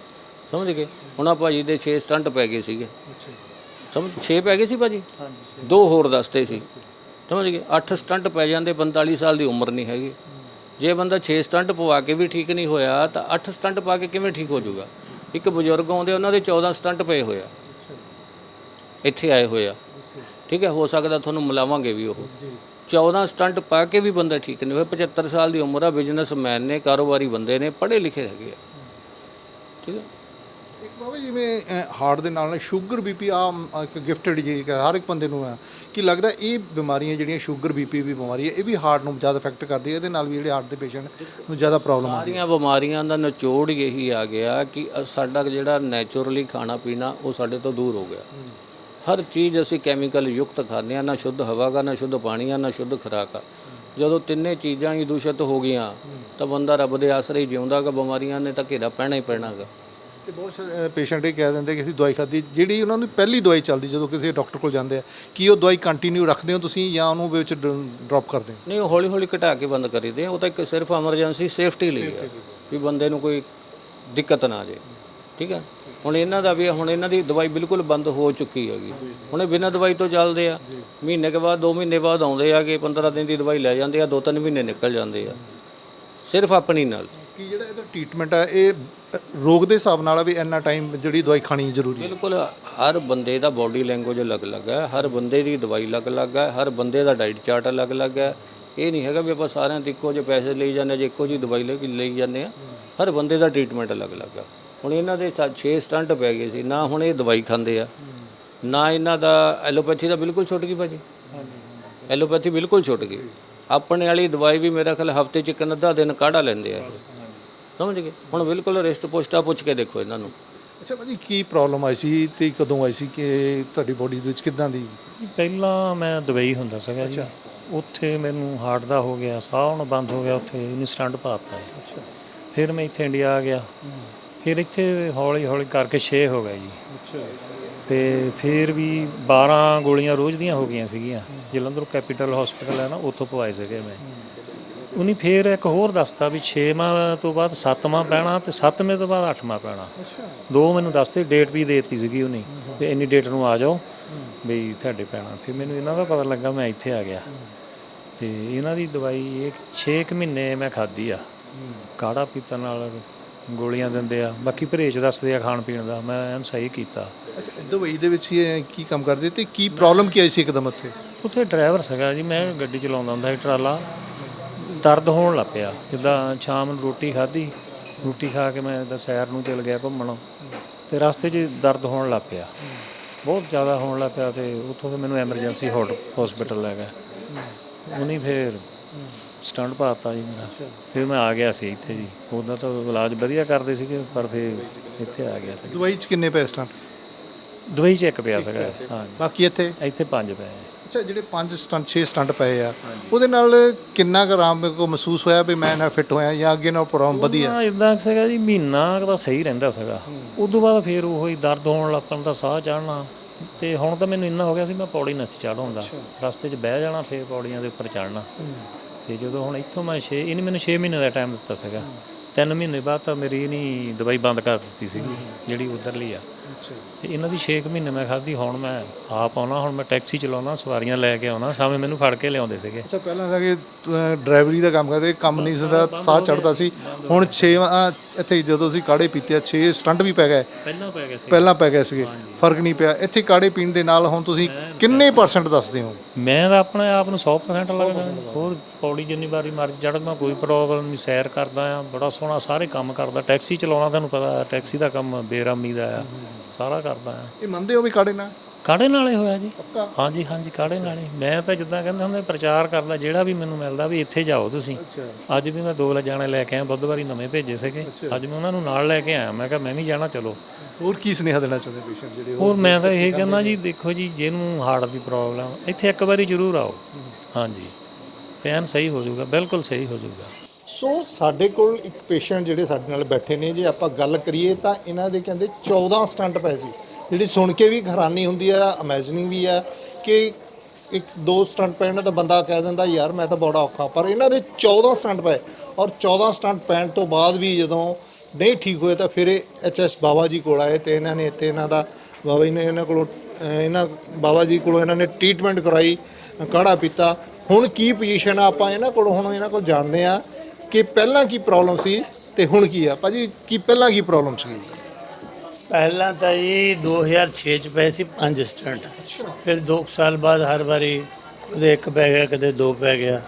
A: ਸਮਝ ਗਏ? ਹੁਣ ਆ ਭਾਜੀ ਦੇ 6 ਸਟੰਟ ਪੈ ਗਏ ਸੀਗੇ। ਸਮਝ 6 ਪੈ ਗਏ ਸੀ ਭਾਜੀ? ਦੋ ਹੋਰ ਦੱਸਤੇ ਸੀ। ਸਮਝ ਗਏ? 8 ਸਟੰਟ ਪੈ ਜਾਂਦੇ 45 ਸਾਲ ਦੀ ਉਮਰ ਨਹੀਂ ਹੈਗੀ। ਜੇ ਬੰਦਾ 6 ਸਟੰਟ ਪਵਾ ਕੇ ਵੀ ਠੀਕ ਨਹੀਂ ਹੋਇਆ, ਤਾਂ 8 ਸਟੰਟ ਪਾ ਕੇ ਕਿਵੇਂ ਠੀਕ ਹੋ ਜਾਊਗਾ? ਇੱਕ ਬਜ਼ੁਰਗ ਆਉਂਦੇ, ਉਹਨਾਂ ਦੇ 14 ਸਟੰਟ ਪਏ ਹੋਏ ਆ। ਇੱਥੇ ਆਏ ਹੋਏ ਆ। ਠੀਕ ਹੈ? ਹੋ ਸਕਦਾ ਤੁਹਾਨੂੰ ਮਿਲਾਵਾਂਗੇ ਵੀ ਉਹ। 14 ਸਟੰਟ ਪਾ ਕੇ ਵੀ ਬੰਦਾ ਠੀਕ ਨਹੀਂ ਹੋਇਆ 75 ਸਾਲ ਦੀ ਉਮਰ ਆ ਬਿਜ਼ਨਸਮੈਨ ਨੇ ਕਾਰੋਬਾਰੀ ਬੰਦੇ ਨੇ ਪੜ੍ਹੇ ਲਿਖੇ ਹੈਗੇ ਆ। ਠੀਕ ਹੈ
C: ਇੱਕ ਬਾਬਾ ਜਿਵੇਂ ਹਾਰਟ ਦੇ ਨਾਲ ਨਾਲ ਸ਼ੂਗਰ ਬੀਪੀ ਆ ਇੱਕ ਗਿਫਟਡ ਜੀ ਹਰ ਇੱਕ ਬੰਦੇ ਨੂੰ ਹੈ ਕੀ ਲੱਗਦਾ ਇਹ ਬਿਮਾਰੀਆਂ ਜਿਹੜੀਆਂ ਸ਼ੂਗਰ ਬੀਪੀ ਵੀ ਬਿਮਾਰੀ ਹੈ ਇਹ ਵੀ ਹਾਰਟ ਨੂੰ ਜ਼ਿਆਦਾ ਅਫੈਕਟ ਕਰਦੀ ਹੈ ਇਹਦੇ ਨਾਲ ਵੀ ਜਿਹੜੇ ਹਾਰਟ ਦੇ ਪੇਸ਼ੈਂਟ ਨੂੰ ਜ਼ਿਆਦਾ ਪ੍ਰੋਬਲਮ ਆਉਂਦੀ
A: ਸਾਰੀਆਂ ਬਿਮਾਰੀਆਂ ਦਾ ਨਿਚੋੜ ਇਹੀ ਆ ਗਿਆ ਕਿ ਸਾਡਾ ਜਿਹੜਾ ਨੇਚਰਲੀ ਖਾਣਾ ਪੀਣਾ ਉਹ ਸਾਡੇ ਤੋਂ ਦੂਰ ਹੋ ਗਿਆ। ਹਰ ਚੀਜ਼ ਅਸੀਂ ਕੈਮੀਕਲ ਯੁਕਤ ਖਾਂਦੇ ਆ ਨਾ ਸ਼ੁੱਧ ਹਵਾ ਗਾ ਨਾ ਸ਼ੁੱਧ ਪਾਣੀ ਆ ਨਾ ਸ਼ੁੱਧ ਖੁਰਾਕ ਆ ਜਦੋਂ ਤਿੰਨੇ ਚੀਜ਼ਾਂ ਹੀ ਦੂਸ਼ਿਤ ਹੋ ਗਈਆਂ ਤਾਂ ਬੰਦਾ ਰੱਬ ਦੇ ਆਸਰੇ ਹੀ ਜਿਉਂਦਾ ਗਾ ਬਿਮਾਰੀਆਂ ਨੇ ਤਾਂ ਘੇਰਾ ਪੈਣਾ ਹੀ ਪੈਣਾ ਗਾ।
C: ਤੇ ਬਹੁਤ ਪੇਸ਼ੈਂਟ ਇਹ ਕਹਿ ਦਿੰਦੇ ਕਿ ਅਸੀਂ ਦਵਾਈ ਖਾਧੀ ਜਿਹੜੀ ਉਹਨਾਂ ਦੀ ਪਹਿਲੀ ਦਵਾਈ ਚੱਲਦੀ ਜਦੋਂ ਕਿਸੇ ਡਾਕਟਰ ਕੋਲ ਜਾਂਦੇ ਆ ਕੀ ਉਹ ਦਵਾਈ ਕੰਟੀਨਿਊ ਰੱਖਦੇ ਹੋ ਤੁਸੀਂ ਜਾਂ ਉਹਨੂੰ ਵਿੱਚ ਡ੍ਰੌਪ ਕਰਦੇ ਹੋ?
A: ਨਹੀਂ ਹੌਲੀ ਹੌਲੀ ਘਟਾ ਕੇ ਬੰਦ ਕਰੀਦੇ ਆ ਉਹ ਤਾਂ ਇੱਕ ਸਿਰਫ ਐਮਰਜੈਂਸੀ ਸੇਫਟੀ ਲਈ ਹੈ ਵੀ ਬੰਦੇ ਨੂੰ ਕੋਈ ਦਿੱਕਤ ਨਾ ਆ ਜਾਏ ਠੀਕ ਹੈ ਹੁਣ ਇਹਨਾਂ ਦਾ ਵੀ ਹੁਣ ਇਹਨਾਂ ਦੀ ਦਵਾਈ ਬਿਲਕੁਲ ਬੰਦ ਹੋ ਚੁੱਕੀ ਹੈਗੀ। ਹੁਣ ਇਹ ਬਿਨਾਂ ਦਵਾਈ ਤੋਂ ਚੱਲਦੇ ਆ। ਮਹੀਨੇ ਕੇ ਬਾਅਦ 2 ਮਹੀਨੇ ਬਾਅਦ ਆਉਂਦੇ ਆ ਕਿ 15 ਦਿਨ ਦੀ ਦਵਾਈ ਲੈ ਜਾਂਦੇ ਆ 2-3 ਮਹੀਨੇ ਨਿਕਲ ਜਾਂਦੇ ਆ। ਸਿਰਫ ਆਪਣੀ ਨਾਲ।
C: ਕੀ ਜਿਹੜਾ ਇਹਦਾ ਟ੍ਰੀਟਮੈਂਟ ਹੈ ਇਹ ਰੋਗ ਦੇ ਹਿਸਾਬ ਨਾਲ ਵੀ ਇੰਨਾ ਟਾਈਮ ਜਿਹੜੀ ਦਵਾਈ ਖਾਣੀ ਜ਼ਰੂਰੀ ਹੈ?
A: ਬਿਲਕੁਲ ਹਰ ਬੰਦੇ ਦਾ ਬਾਡੀ ਲੈਂਗੁਏਜ ਅਲੱਗ-ਅਲੱਗ ਹੈ। ਹਰ ਬੰਦੇ ਦੀ ਦਵਾਈ ਅਲੱਗ-ਅਲੱਗ ਹੈ। ਹਰ ਬੰਦੇ ਦਾ ਡਾਈਟ ਚਾਰਟ ਅਲੱਗ-ਅਲੱਗ ਹੈ। ਇਹ ਨਹੀਂ ਹੈਗਾ ਵੀ ਆਪਾਂ ਸਾਰਿਆਂ ਦੇ ਇੱਕੋ ਜਿਹੇ ਪੈਸੇ ਲਈ ਜਾਂਦੇ ਜੇ ਇੱਕੋ ਜਿਹੀ ਦਵਾਈ ਲਈ ਜਾਂਦੇ ਆ। ਹਰ ਬੰਦੇ ਦਾ ਟ੍ਰੀਟਮੈਂਟ ਅਲੱਗ-ਅਲੱਗ ਹੈ। ਹੁਣ ਇਹਨਾਂ ਦੇ 6 ਸਟੰਟ ਪੈ ਗਏ ਸੀ ਨਾ ਹੁਣ ਇਹ ਦਵਾਈ ਖਾਂਦੇ ਆ ਨਾ ਇਹਨਾਂ ਦਾ ਐਲੋਪੈਥੀ ਦਾ ਬਿਲਕੁਲ ਛੁੱਟ ਗਈ ਭਾਜੀ। ਐਲੋਪੈਥੀ ਬਿਲਕੁਲ ਛੁੱਟ ਗਈ। ਆਪਣੇ ਵਾਲੀ ਦਵਾਈ ਵੀ ਮੇਰਾ ਖਿਆਲ ਹਫ਼ਤੇ ਚ ਇੱਕ ਅੱਧਾ ਦਿਨ ਕਾੜਾ ਲੈਂਦੇ ਆ ਇਹ। ਸਮਝ ਗਏ? ਹੁਣ ਬਿਲਕੁਲ ਰਿਸਟ ਪੁਸ਼ਟਾ ਪੁੱਛ ਕੇ ਦੇਖੋ ਇਹਨਾਂ ਨੂੰ।
C: ਅੱਛਾ ਭਾਜੀ ਕੀ ਪ੍ਰੋਬਲਮ ਆਈ ਸੀ ਤੇ ਕਦੋਂ ਆਈ ਸੀ ਕਿ ਤੁਹਾਡੀ ਬੋਡੀ ਦੇ ਵਿੱਚ ਕਿਦਾਂ ਦੀ?
B: ਪਹਿਲਾਂ ਮੈਂ ਦੁਬਈ ਹੁੰਦਾ ਸੀਗਾ ਜੀ। ਉੱਥੇ ਮੈਨੂੰ ਹਾਰਟ ਦਾ ਹੋ ਗਿਆ ਸਾਹ ਆਉਣਾ ਬੰਦ ਹੋ ਗਿਆ ਉੱਥੇ ਇਹਨੂੰ ਸਟੰਟ ਪਾਤਾ ਫਿਰ ਮੈਂ ਇੱਥੇ ਇੰਡੀਆ ਆ ਗਿਆ। ਫਿਰ ਇੱਥੇ ਹੌਲੀ ਹੌਲੀ ਕਰਕੇ 6 ਹੋ ਗਏ ਜੀ।
C: ਅੱਛਾ।
B: ਤੇ ਫਿਰ ਵੀ 12 ਗੋਲੀਆਂ ਰੋਜ਼ ਦੀਆਂ ਹੋ ਗਈਆਂ ਸੀਗੀਆਂ। ਜਲੰਧਰ ਕੈਪੀਟਲ ਹਸਪੀਟਲ ਹੈ ਨਾ ਉੱਥੋਂ ਪਵਾਏ ਸੀਗੇ ਮੈਂ। ਉਹਨੇ ਫਿਰ ਇੱਕ ਹੋਰ ਦੱਸਤਾ ਵੀ 6ਵਾਂ ਤੋਂ ਬਾਅਦ 7ਵਾਂ ਪੈਣਾ ਤੇ 7ਵੇਂ ਤੋਂ ਬਾਅਦ 8ਵਾਂ ਪੈਣਾ। ਦੋ ਮੈਨੂੰ ਦੱਸਤੇ ਡੇਟ ਵੀ ਦੇ ਦਿੱਤੀ ਸੀਗੀ ਉਹਨੇ ਵੀ ਇੰਨੀ ਡੇਟ ਨੂੰ ਆ ਜਾਓ ਵੀ ਤੁਹਾਡੇ ਪੈਣਾ। ਫਿਰ ਮੈਨੂੰ ਇਹਨਾਂ ਦਾ ਪਤਾ ਲੱਗਾ ਮੈਂ ਇੱਥੇ ਆ ਗਿਆ। ਤੇ ਇਹਨਾਂ ਦੀ ਦਵਾਈ ਇਹ 6 ਮਹੀਨੇ ਮੈਂ ਖਾਧੀ ਆ। ਕਾੜਾ ਪੀਤਾ ਨਾਲ ਗੋਲੀਆਂ ਦਿੰਦੇ ਆ। ਬਾਕੀ ਪਰਹੇਜ ਦੱਸਦੇ ਆ ਖਾਣ ਪੀਣ ਦਾ। ਮੈਂ ਐਨ ਸਹੀ ਕੀਤਾ।
C: ਅੱਛਾ ਦੁਬਈ ਦੇ ਵਿੱਚ ਹੀ ਇਹ ਕੀ ਕੰਮ ਕਰਦੇ ਤੇ ਕੀ ਪ੍ਰੋਬਲਮ ਕੀ ਆਈ ਸੀ ਇੱਕਦਮ ਉੱਥੇ?
B: ਉੱਥੇ ਡਰਾਈਵਰ ਸੀਗਾ ਜੀ। ਮੈਂ ਗੱਡੀ ਚਲਾਉਂਦਾ ਹੁੰਦਾ ਸੀ ਟਰਾਲਾ। ਦਰਦ ਹੋਣ ਲੱਗ ਪਿਆ। ਜਿੱਦਾਂ ਸ਼ਾਮ ਨੂੰ ਰੋਟੀ ਖਾਧੀ ਰੋਟੀ ਖਾ ਕੇ ਮੈਂ ਇੱਦਾਂ ਸੈਰ ਨੂੰ ਚਲ ਗਿਆ ਘੁੰਮਣ। ਤੇ ਰਸਤੇ 'ਚ ਦਰਦ ਹੋਣ ਲੱਗ ਪਿਆ। ਬਹੁਤ ਜ਼ਿਆਦਾ ਹੋਣ ਲੱਗ ਪਿਆ ਤੇ ਉੱਥੋਂ ਫਿਰ ਮੈਨੂੰ ਐਮਰਜੈਂਸੀ ਹਸਪੀਟਲ ਲੈ ਗਏ। ਉਹਨੇ ਫਿਰ ਸਟੰਟ ਪਾਤਾ ਜੀ ਮੇਰਾ। ਫਿਰ ਮੈਂ ਆ ਗਿਆ ਸੀ ਇੱਥੇ ਜੀ। ਉਹਦਾ ਤਾਂ ਇਲਾਜ ਵਧੀਆ ਕਰਦੇ ਸੀਗੇ ਪਰ ਫਿਰ ਇੱਥੇ ਆ ਗਿਆ ਸੀ।
C: ਦੁਬਈ ਚ ਕਿੰਨੇ ਪਏ ਸਟੰਟ?
B: ਦਵਾਈ 'ਚ ਇੱਕ ਪਿਆ ਸੀਗਾ ਹਾਂ
C: ਬਾਕੀ ਇੱਥੇ?
B: ਇੱਥੇ ਪੰਜ ਪਏ
C: ਅੱਛਾ ਜਿਹੜੇ 5 ਸਟੰਟ 6 ਸਟੰਟ ਪਏ ਆ। ਉਹਦੇ ਨਾਲ ਕਿੰਨਾ ਕੁ ਆਰਾਮ ਕੋ ਮਹਿਸੂਸ ਹੋਇਆ ਵੀ ਮੈਂ ਨਾਲ ਫਿੱਟ ਹੋਇਆ ਜਾਂ ਅੱਗੇ ਨਾਲ ਪ੍ਰੋਬਲਮ ਵਧੀਆ?
B: ਹਾਂ ਇਦਾਂ ਸੀਗਾ ਜੀ ਮਹੀਨਾ ਤਾਂ ਸਹੀ ਰਹਿੰਦਾ ਸੀਗਾ। ਉਦੋਂ ਬਾਅਦ ਫਿਰ ਉਹ ਹੀ ਦਰਦ ਹੋਣ ਲੱਗ ਪੈਂਦਾ ਸਾਹ ਚੜ੍ਹਨਾ। ਤੇ ਹੁਣ ਤਾਂ ਮੈਨੂੰ ਇੰਨਾ ਹੋ ਗਿਆ ਸੀ ਮੈਂ ਪੌੜੀ ਨੱਥ ਚੜ੍ਹ ਹੁੰਦਾ ਰਸਤੇ 'ਚ ਬਹਿ ਜਾਣਾ ਫਿਰ ਪੌੜੀਆਂ ਦੇ ਉੱਪਰ ਚੜ੍ਹਨਾ। ਤੇ ਜਦੋਂ ਹੁਣ ਇੱਥੋਂ ਮੈਂ 6 ਇਹਨੇ ਮੈਨੂੰ 6 ਮਹੀਨੇ ਦਾ ਟਾਈਮ ਦਿੱਤਾ ਸੀਗਾ। ਤਿੰਨ ਮਹੀਨੇ ਬਾਅਦ ਤਾਂ ਮੇਰੀ ਨਹੀਂ ਦਵਾਈ ਬੰਦ ਕਰ ਦਿੱਤੀ ਸੀਗੀ, ਜਿਹੜੀ ਉਧਰਲੀ ਆ। ਤੇ ਇਹਨਾਂ ਦੀ 6 ਮਹੀਨੇ ਮੈਂ ਖਾਧੀ ਹੁਣ ਮੈਂ ਆਪ ਆਉਣਾ ਹੁਣ ਮੈਂ ਟੈਕਸੀ ਚਲਾਉਣਾ ਸਵਾਰੀਆਂ ਲੈ ਕੇ ਆਉਣਾ ਸਾਵੇਂ ਮੈਨੂੰ ਫੜ ਕੇ ਲਿਆਉਂਦੇ ਸੀਗੇ।
C: ਅੱਛਾ ਪਹਿਲਾਂ ਤਾਂ ਕਿ ਡਰਾਈਵਰੀ ਦਾ ਕੰਮ ਕਰਦੇ ਕੰਮ ਨਹੀਂ ਹੁੰਦਾ ਸਾਹ ਚੜਦਾ ਸੀ। ਹੁਣ 6 ਇੱਥੇ ਜਦੋਂ ਅਸੀਂ ਕਾੜੇ ਪੀਤੇ ਆ 6 ਸਟੰਟ ਵੀ ਪੈ ਗਏ।
B: ਪਹਿਲਾਂ ਪੈ ਸੀ।
C: ਪਹਿਲਾਂ ਪੈ ਗਏ ਸੀਗੇ। ਫ਼ਰਕ ਨਹੀਂ ਪਿਆ। ਇੱਥੇ ਕਾੜੇ ਪੀਣ ਦੇ ਨਾਲ ਹੁਣ ਤੁਸੀਂ ਕਿੰਨੇ ਪਰਸੈਂਟ ਦੱਸਦੇ ਹੋ?
B: ਮੈਂ ਤਾਂ ਆਪਣੇ ਆਪ ਨੂੰ 100% ਲੱਗਦਾ। ਹੋਰ ਪੌੜੀ ਜਿੰਨੀ ਵਾਰੀ ਮਰ ਚੜ੍ਹਦਾ ਕੋਈ ਪ੍ਰੋਬਲਮ ਨਹੀਂ ਸੈਰ ਕਰਦਾ ਆ ਬੜਾ ਸੋਹਣਾ ਸਾਰੇ ਕੰਮ ਕਰਦਾ। ਟੈਕਸੀ ਚਲਾਉਣਾ ਤੁਹਾਨੂੰ ਪਤਾ ਟੈਕਸੀ ਦਾ ਕੰਮ ਬੇਰਾਮੀ ਦਾ ਆ। ਸਾਰਾ ਕਰਦਾ ਆ
C: ਇਹ ਮੰਨਦੇ ਹੋ ਵੀ ਕਾੜੇ ਨਾਲ?
B: ਕਾੜੇ ਨਾਲੇ ਹੋਇਆ ਜੀ। ਹਾਂਜੀ ਹਾਂਜੀ ਕਾੜੇ ਨਾਲੇ ਮੈਂ ਤਾਂ ਜਿੱਦਾਂ ਕਹਿੰਦੇ ਹੁੰਦੇ ਪ੍ਰਚਾਰ ਕਰਦਾ ਜਿਹੜਾ ਵੀ ਮੈਨੂੰ ਮਿਲਦਾ ਵੀ ਇੱਥੇ ਜਾਓ ਤੁਸੀਂ। ਅੱਜ ਵੀ ਮੈਂ ਦੋ ਲੈ ਜਾਣੇ ਲੈ ਕੇ ਆਇਆ ਬੁੱਧਵਾਰੀ ਨਵੇਂ ਭੇਜੇ ਸੀਗੇ। ਅੱਜ ਮੈਂ ਉਹਨਾਂ ਨੂੰ ਨਾਲ ਲੈ ਕੇ ਆਇਆ ਮੈਂ ਕਿਹਾ ਮੈਂ ਵੀ ਜਾਣਾ ਚਲੋ।
C: ਹੋਰ ਕੀ ਸੁਨੇਹਾ ਦੇਣਾ ਚਾਹੁੰਦੇ ਪੇਸ਼ੈਂਟ ਜਿਹੜੇ
B: ਹੋਰ ਮੈਂ ਤਾਂ ਇਹ ਕਹਿੰਦਾ ਜੀ ਦੇਖੋ ਜੀ ਜਿਹਨੂੰ ਹਾਰਟ ਦੀ ਪ੍ਰੋਬਲਮ ਇੱਥੇ ਇੱਕ ਵਾਰੀ ਜ਼ਰੂਰ ਆਓ। ਹਾਂਜੀ। ਐਨ ਸਹੀ ਹੋ ਜਾਊਗਾ ਬਿਲਕੁਲ ਸਹੀ ਹੋ ਜਾਊਗਾ।
C: ਸੋ ਸਾਡੇ ਕੋਲ ਇੱਕ ਪੇਸ਼ੈਂਟ ਜਿਹੜੇ ਸਾਡੇ ਨਾਲ ਬੈਠੇ ਨੇ, ਜੇ ਆਪਾਂ ਗੱਲ ਕਰੀਏ ਤਾਂ ਇਹਨਾਂ ਦੇ ਕਹਿੰਦੇ 14 ਸਟੰਟ ਪਏ ਸੀ। ਜਿਹੜੀ ਸੁਣ ਕੇ ਵੀ ਹੈਰਾਨੀ ਹੁੰਦੀ ਆ ਅਮੇਜ਼ਿੰਗ ਵੀ ਆ ਕਿ ਇੱਕ ਦੋ ਸਟੰਟ ਪੈਣ ਤਾਂ ਬੰਦਾ ਕਹਿ ਦਿੰਦਾ, ਯਾਰ ਮੈਂ ਤਾਂ ਬੜਾ ਔਖਾ। ਪਰ ਇਹਨਾਂ ਦੇ 14 ਸਟੰਟ ਪਏ ਔਰ 14 ਸਟੰਟ ਪੈਣ ਤੋਂ ਬਾਅਦ ਵੀ ਜਦੋਂ ਨਹੀਂ ਠੀਕ ਹੋਏ ਤਾਂ ਫਿਰ ਇਹ ਐਚਐਸ ਬਾਬਾ ਜੀ ਕੋਲ ਆਏ ਤੇ ਇਹਨਾਂ ਨੇ ਇੱਥੇ ਇਹਨਾਂ ਦਾ ਬਾਬਾ ਜੀ ਨੇ ਇਹਨਾਂ ਕੋਲੋਂ ਇਹਨਾਂ ਬਾਬਾ ਜੀ ਕੋਲੋਂ ਇਹਨਾਂ ਨੇ ਟ੍ਰੀਟਮੈਂਟ ਕਰਾਈ ਕਾੜਾ ਪੀਤਾ। ਹੁਣ ਕੀ ਪੋਜੀਸ਼ਨ ਆ ਆਪਾਂ ਇਹਨਾਂ ਕੋਲੋਂ, ਹੁਣ ਇਹਨਾਂ ਕੋਲ ਜਾਣਦੇ ਆ ਕਿ ਪਹਿਲਾਂ ਕੀ ਪ੍ਰੋਬਲਮ ਸੀ ਤੇ ਹੁਣ ਕੀ ਆ? ਭਾਜੀ, ਕੀ ਪਹਿਲਾਂ ਕੀ ਪ੍ਰੋਬਲਮ ਸੀ?
D: ਪਹਿਲਾਂ ਤਾਂ ਜੀ 2006 ਚ ਪਏ ਸੀ ਪੰਜ ਸਟੰਟ। ਫਿਰ 2 ਸਾਲ ਬਾਅਦ ਹਰ ਵਾਰੀ ਕਦੇ ਇੱਕ ਪੈ ਗਿਆ, ਕਦੇ ਦੋ ਪੈ ਗਿਆ।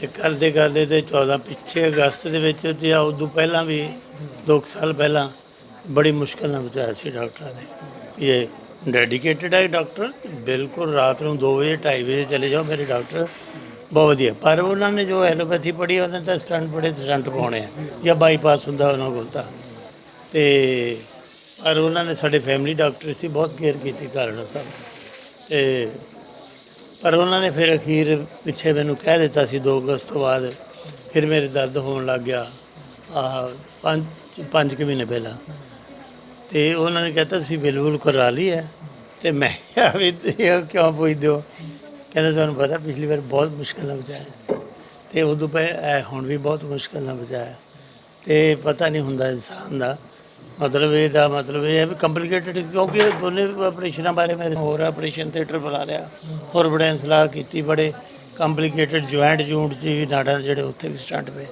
D: ਤੇ ਕਰਦੇ ਕਰਦੇ ਤੇ 14 ਪਿੱਛੇ ਅਗਸਤ ਦੇ ਵਿੱਚ ਤੇ ਆ ਉਦੋਂ ਪਹਿਲਾਂ ਵੀ 2 ਸਾਲ ਪਹਿਲਾਂ ਬੜੀ ਮੁਸ਼ਕਲ ਨਾਲ ਬਚਾਇਆ ਸੀ ਡਾਕਟਰਾਂ ਨੇ। ਇਹ ਡੈਡੀਕੇਟਡ ਹੈ ਡਾਕਟਰ, ਬਿਲਕੁਲ ਰਾਤ ਨੂੰ 2 ਵਜੇ 2:30 ਵਜੇ ਚਲੇ ਜਾਓ ਮੇਰੇ ਡਾਕਟਰ। ਬਹੁਤ ਵਧੀਆ। ਪਰ ਉਹਨਾਂ ਨੇ ਜੋ ਐਲੋਪੈਥੀ ਪੜ੍ਹੀ ਉਹਨਾਂ ਤਾਂ ਸਟੰਟ ਬੜੇ ਸਟੰਟ ਪਾਉਣੇ ਆ। ਜਾਂ ਬਾਈਪਾਸ ਹੁੰਦਾ ਉਹਨਾਂ ਕੋਲ ਤਾਂ। ਤੇ ਪਰ ਉਹਨਾਂ ਨੇ ਸਾਡੇ ਫੈਮਿਲੀ ਡਾਕਟਰ ਸੀ, ਬਹੁਤ ਕੇਅਰ ਕੀਤੀ ਕਾਰਨ ਸਭ। ਤੇ ਪਰ ਉਹਨਾਂ ਨੇ ਫਿਰ ਅਖੀਰ ਪਿੱਛੇ ਮੈਨੂੰ ਕਹਿ ਦਿੱਤਾ ਸੀ 2 ਅਗਸਤ ਤੋਂ ਬਾਅਦ ਫਿਰ ਮੇਰੇ ਦਰਦ ਹੋਣ ਲੱਗ ਗਿਆ। ਆ ਪੰਜ ਪੰਜ ਕੁ ਮਹੀਨੇ ਪਹਿਲਾਂ। ਤੇ ਉਹਨਾਂ ਨੇ ਕਹਿਤਾ, ਤੁਸੀਂ ਬਿਲਕੁਲ ਕਰਾ ਲਈ ਹੈ। ਤੇ ਮੈਂ ਕਿਹਾ, ਵੀ ਤੁਸੀਂ ਕਿਉਂ ਪੁੱਛਦੇ ਹੋ? ਕਹਿੰਦੇ ਤੁਹਾਨੂੰ ਪਤਾ ਪਿਛਲੀ ਵਾਰ ਬਹੁਤ ਮੁਸ਼ਕਲ ਨਾਲ ਬਚਾਇਆ। ਤੇ ਉਦੋਂ ਪਏ ਇਹ ਹੁਣ ਵੀ ਬਹੁਤ ਮੁਸ਼ਕਲ ਨਾਲ ਬਚਾਇਆ। ਤੇ ਪਤਾ ਨਹੀਂ ਹੁੰਦਾ ਇਨਸਾਨ ਦਾ। ਮਤਲਬ ਇਹਦਾ ਮਤਲਬ ਇਹ ਹੈ ਵੀ ਕੰਪਲਿਕੇਟਡ ਕਿਉਂਕਿ ਦੋਨੇ ਆਪਰੇਸ਼ਨਾਂ ਬਾਰੇ ਮੈਂ ਹੋਰ ਆਪਰੇਸ਼ਨ ਥੀਏਟਰ ਬੁਲਾ ਲਿਆ। ਹੋਰ ਬੜੇ ਸਲਾਹ ਕੀਤੀ, ਬੜੇ ਕੰਪਲਿਕੇਟਡ ਜੁਆਇੰਟ ਜੂੰਟ ਚ ਵੀ ਨਾੜਾਂ ਦੇ ਜਿਹੜੇ ਉੱਥੇ ਵੀ ਸਟੰਟ ਪਏ।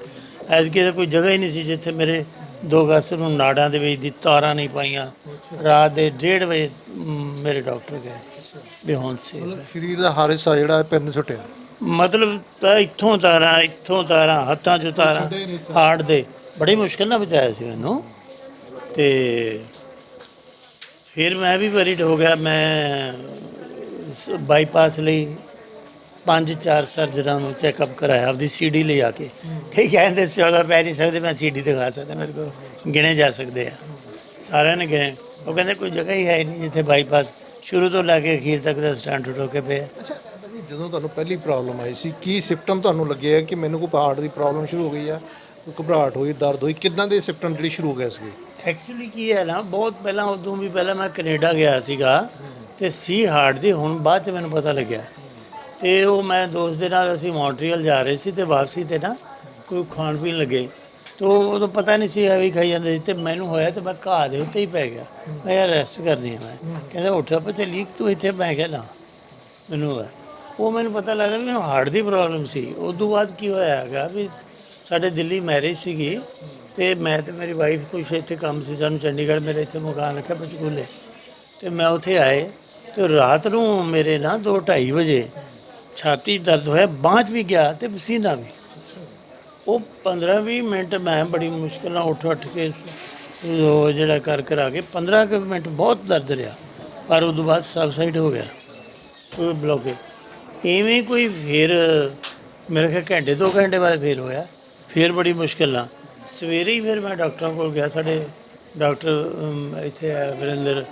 D: ਐਤਕੀ ਤਾਂ ਕੋਈ ਜਗ੍ਹਾ ਹੀ ਨਹੀਂ ਸੀ ਜਿੱਥੇ ਮੇਰੇ ਦੋ ਗਸ ਨੂੰ ਨਾੜਾਂ ਦੇ ਵਿੱਚ ਦੀ ਤਾਰਾਂ ਨਹੀਂ ਪਾਈਆਂ। ਰਾਤ ਦੇ 1:30 ਵਜੇ ਮੇਰੇ ਡਾਕਟਰ ਗਏ। ਹੁਣ ਸੇ
C: ਸਰੀਰ ਦਾ ਹਰ ਹਿੱਸਾ ਜਿਹੜਾ ਪੈਨ ਸੁੱਟਿਆ।
D: ਮਤਲਬ ਤਾਂ ਇੱਥੋਂ ਤਾਰਾਂ ਇੱਥੋਂ ਤਾਰਾਂ ਹੱਥਾਂ 'ਚ ਤਾਰਾਂ ਹਾਰਟ ਦੇ। ਬੜੀ ਮੁਸ਼ਕਲ ਨਾਲ ਬਚਾਇਆ ਸੀ ਮੈਨੂੰ। ਤੇ ਫਿਰ ਮੈਂ ਵੀ ਵਰੀਡ ਹੋ ਗਿਆ। ਮੈਂ ਬਾਈਪਾਸ ਲਈ ਪੰਜ ਚਾਰ ਸਰਜਰਾਂ ਨੂੰ ਚੈੱਕਅਪ ਕਰਾਇਆ। ਆਪਦੀ ਸੀਡੀ ਲੈ ਆ ਕੇ। ਕਈ ਕਹਿੰਦੇ ਸੀ ਉਹਦਾ ਪੈ ਨਹੀਂ ਸਕਦੇ ਮੈਂ ਸੀਡੀ ਦਿਖਾ ਸਕਦਾ ਮੇਰੇ ਕੋਲ ਗਿਣੇ ਜਾ ਸਕਦੇ ਆ। ਸਾਰਿਆਂ ਨੇ ਗਿਣੇ। ਉਹ ਕਹਿੰਦੇ ਕੋਈ ਜਗ੍ਹਾ ਹੀ ਹੈ ਨਹੀਂ ਜਿੱਥੇ ਬਾਈਪਾਸ ਸ਼ੁਰੂ ਤੋਂ ਲੈ ਕੇ ਅਖੀਰ ਤੱਕ ਦਾ ਸਟੈਂਡ ਹੋ ਕੇ ਪਿਆ।
C: ਅੱਛਾ ਜਦੋਂ ਤੁਹਾਨੂੰ ਪਹਿਲੀ ਪ੍ਰੋਬਲਮ ਆਈ ਸੀ ਕੀ ਸਿੰਪਟਮ ਤੁਹਾਨੂੰ ਲੱਗੇ ਕਿ ਮੈਨੂੰ ਕੋਈ ਹਾਰਟ ਦੀ ਪ੍ਰੋਬਲਮ ਸ਼ੁਰੂ ਹੋ ਗਈ ਆ? ਕੋਈ ਘਬਰਾਹਟ ਹੋਈ ਦਰਦ ਹੋਈ? ਕਿਦਾਂ ਦੇ ਸਿੰਪਟਮ ਜਿਹੜੇ ਸ਼ੁਰੂ ਹੋ ਗਏ ਸੀਗੇ?
D: ਐਕਚੁਅਲੀ ਕੀ ਹੈ ਨਾ ਬਹੁਤ ਪਹਿਲਾਂ ਉਦੋਂ ਵੀ ਪਹਿਲਾਂ ਮੈਂ ਕੈਨੇਡਾ ਗਿਆ ਸੀਗਾ ਤੇ ਸੀ ਹਾਰਟ ਦੀ ਹੁਣ ਬਾਅਦ ਚ ਮੈਨੂੰ ਪਤਾ ਲੱਗਿਆ। ਤੇ ਉਹ ਮੈਂ ਦੋਸਤ ਦੇ ਨਾਲ ਅਸੀਂ ਮੌਂਟਰੀਅਲ ਜਾ ਰਹੇ ਸੀ ਤੇ ਵਾਪਸੀ ਤੇ ਨਾ ਕੋਈ ਖਾਣ ਪੀਣ ਲੱਗੇ। ਤੋ ਉਦੋਂ ਪਤਾ ਨਹੀਂ ਸੀ ਐਵੇਂ ਹੀ ਖਾਈ ਜਾਂਦੇ ਸੀ ਤੇ ਮੈਨੂੰ ਹੋਇਆ ਤੇ ਮੈਂ ਘਾਹ ਦੇ ਉੱਤੇ ਹੀ ਪੈ ਗਿਆ। ਮੈਂ ਯਾਰ ਰੈਸਟ ਕਰਨੀ ਹੈ ਮੈਂ। ਕਹਿੰਦਾ, ਉੱਠ ਆਪਾਂ ਤੇ ਲੀਕ ਤੂੰ ਇੱਥੇ, ਮੈਂ ਕਿਹਾ, ਨਾ। ਮੈਨੂੰ ਹੋਇਆ। ਉਹ ਮੈਨੂੰ ਪਤਾ ਲੱਗਾ ਵੀ ਮੈਨੂੰ ਹਾਰਟ ਦੀ ਪ੍ਰੋਬਲਮ ਸੀ। ਉਸ ਤੋਂ ਬਾਅਦ ਕੀ ਹੋਇਆ ਹੈਗਾ ਵੀ ਸਾਡੇ ਦਿੱਲੀ ਮੈਰਿਜ ਸੀਗੀ ਤੇ ਮੈਂ ਤੇ ਮੇਰੀ ਵਾਈਫ ਕੁਛ ਇੱਥੇ ਕੰਮ ਸੀ। ਸਾਨੂੰ ਚੰਡੀਗੜ੍ਹ ਮੇਰੇ ਇੱਥੇ ਮਕਾਨ ਰੱਖਿਆ ਪਚਕੂਲੇ ਤੇ ਮੈਂ ਉੱਥੇ ਆਏ ਤੇ ਰਾਤ ਨੂੰ ਮੇਰੇ ਨਾ 2:30 ਵਜੇ ਛਾਤੀ ਦਰਦ ਹੋਇਆ, ਬਾਂਹ 'ਚ ਵੀ ਗਿਆ ਤੇ ਪਸੀਨਾ ਵੀ। ਉਹ 15-20 ਮਿੰਟ ਮੈਂ ਬੜੀ ਮੁਸ਼ਕਿਲ ਨਾਲ ਉੱਠ ਉੱਠ ਕੇ ਸ- ਉਹ ਜਿਹੜਾ ਕਰ ਕਰਾ ਕੇ 15 ਕੁ ਮਿੰਟ ਬਹੁਤ ਦਰਦ ਰਿਹਾ। ਪਰ ਉਸ ਤੋਂ ਬਾਅਦ ਸਬਸਾਈਡ ਹੋ ਗਿਆ। ਕੋਈ ਬਲੋਕੇ ਇਵੇਂ ਕੋਈ ਫਿਰ ਮੇਰੇ ਖਿਆਲ ਘੰਟੇ ਦੋ ਘੰਟੇ ਬਾਅਦ ਫਿਰ ਹੋਇਆ। ਫਿਰ ਬੜੀ ਮੁਸ਼ਕਿਲ ਨਾਲ। ਸਵੇਰੇ ਹੀ ਫਿਰ ਮੈਂ ਡਾਕਟਰਾਂ ਕੋਲ ਗਿਆ। ਸਾਡੇ ਡਾਕਟਰ ਇੱਥੇ ਹੈ ਵਰਿੰਦਰ।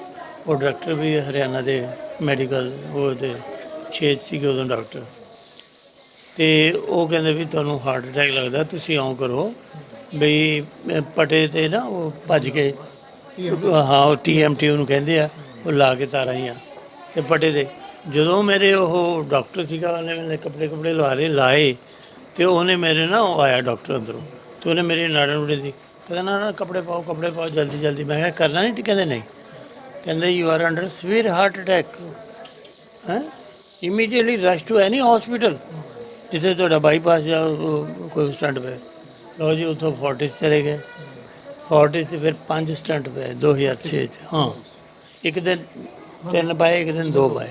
D: ਉਹ ਡਾਕਟਰ ਵੀ ਹਰਿਆਣਾ ਦੇ ਮੈਡੀਕਲ ਉਹ ਤੇ ਛੇਤ ਸੀਗੇ ਉਦੋਂ ਡਾਕਟਰ। ਤੇ ਉਹ ਕਹਿੰਦੇ ਵੀ ਤੁਹਾਨੂੰ ਹਾਰਟ ਅਟੈਕ ਲੱਗਦਾ, ਤੁਸੀਂ ਆਉਂ ਕਰੋ ਬਈ ਪਟੇ ਤੇ ਨਾ ਉਹ ਭੱਜ ਕੇ, ਹਾਂ, ਉਹ ਟੀਐਮਟੀ ਉਹਨੂੰ ਕਹਿੰਦੇ ਆ, ਉਹ ਲਾ ਕੇ ਤਾਰਾਂ ਹੀ ਆ, ਤੇ ਪਟੇ 'ਤੇ। ਜਦੋਂ ਮੇਰੇ ਉਹ ਡਾਕਟਰ ਸੀਗਾ, ਉਹਨੇ ਮੇਰੇ ਕੱਪੜੇ ਕੱਪੜੇ ਲਵਾ ਰਹੇ ਲਾਏ, ਤੇ ਉਹਨੇ ਮੇਰੇ ਨਾ ਉਹ ਆਇਆ ਡਾਕਟਰ ਅੰਦਰੋਂ, ਤੇ ਉਹਨੇ ਮੇਰੇ ਨਾੜਾਂ ਨੂੜੇ ਦੀ, ਕਹਿੰਦਾ, ਨਾ ਨਾ, ਕੱਪੜੇ ਪਾਓ ਕੱਪੜੇ ਪਾਓ, ਜਲਦੀ ਜਲਦੀ। ਮੈਂ ਕਿਹਾ, ਕਰਨਾ ਨਹੀਂ ਕਹਿੰਦੇ ਨਹੀਂ। ਕਹਿੰਦੇ you are under severe heart attack ਹੈ? Immediately rush to any hospital ਜਿੱਥੇ ਤੁਹਾਡਾ ਬਾਈਪਾਸ ਜਾਂ ਉਹ ਕੋਈ ਸਟੰਟ ਪਏ ਲਓ ਜੀ, ਉੱਥੋਂ ਫੋਰਟਿਸ ਚਲੇ ਗਏ। ਫੋਰਟਿਸ 'ਚ ਫਿਰ ਪੰਜ ਸਟੰਟ ਪਏ 2006 ਚ। ਹਾਂ। ਇੱਕ ਦਿਨ ਤਿੰਨ ਪਾਏ, ਇੱਕ ਦਿਨ ਦੋ ਪਾਏ।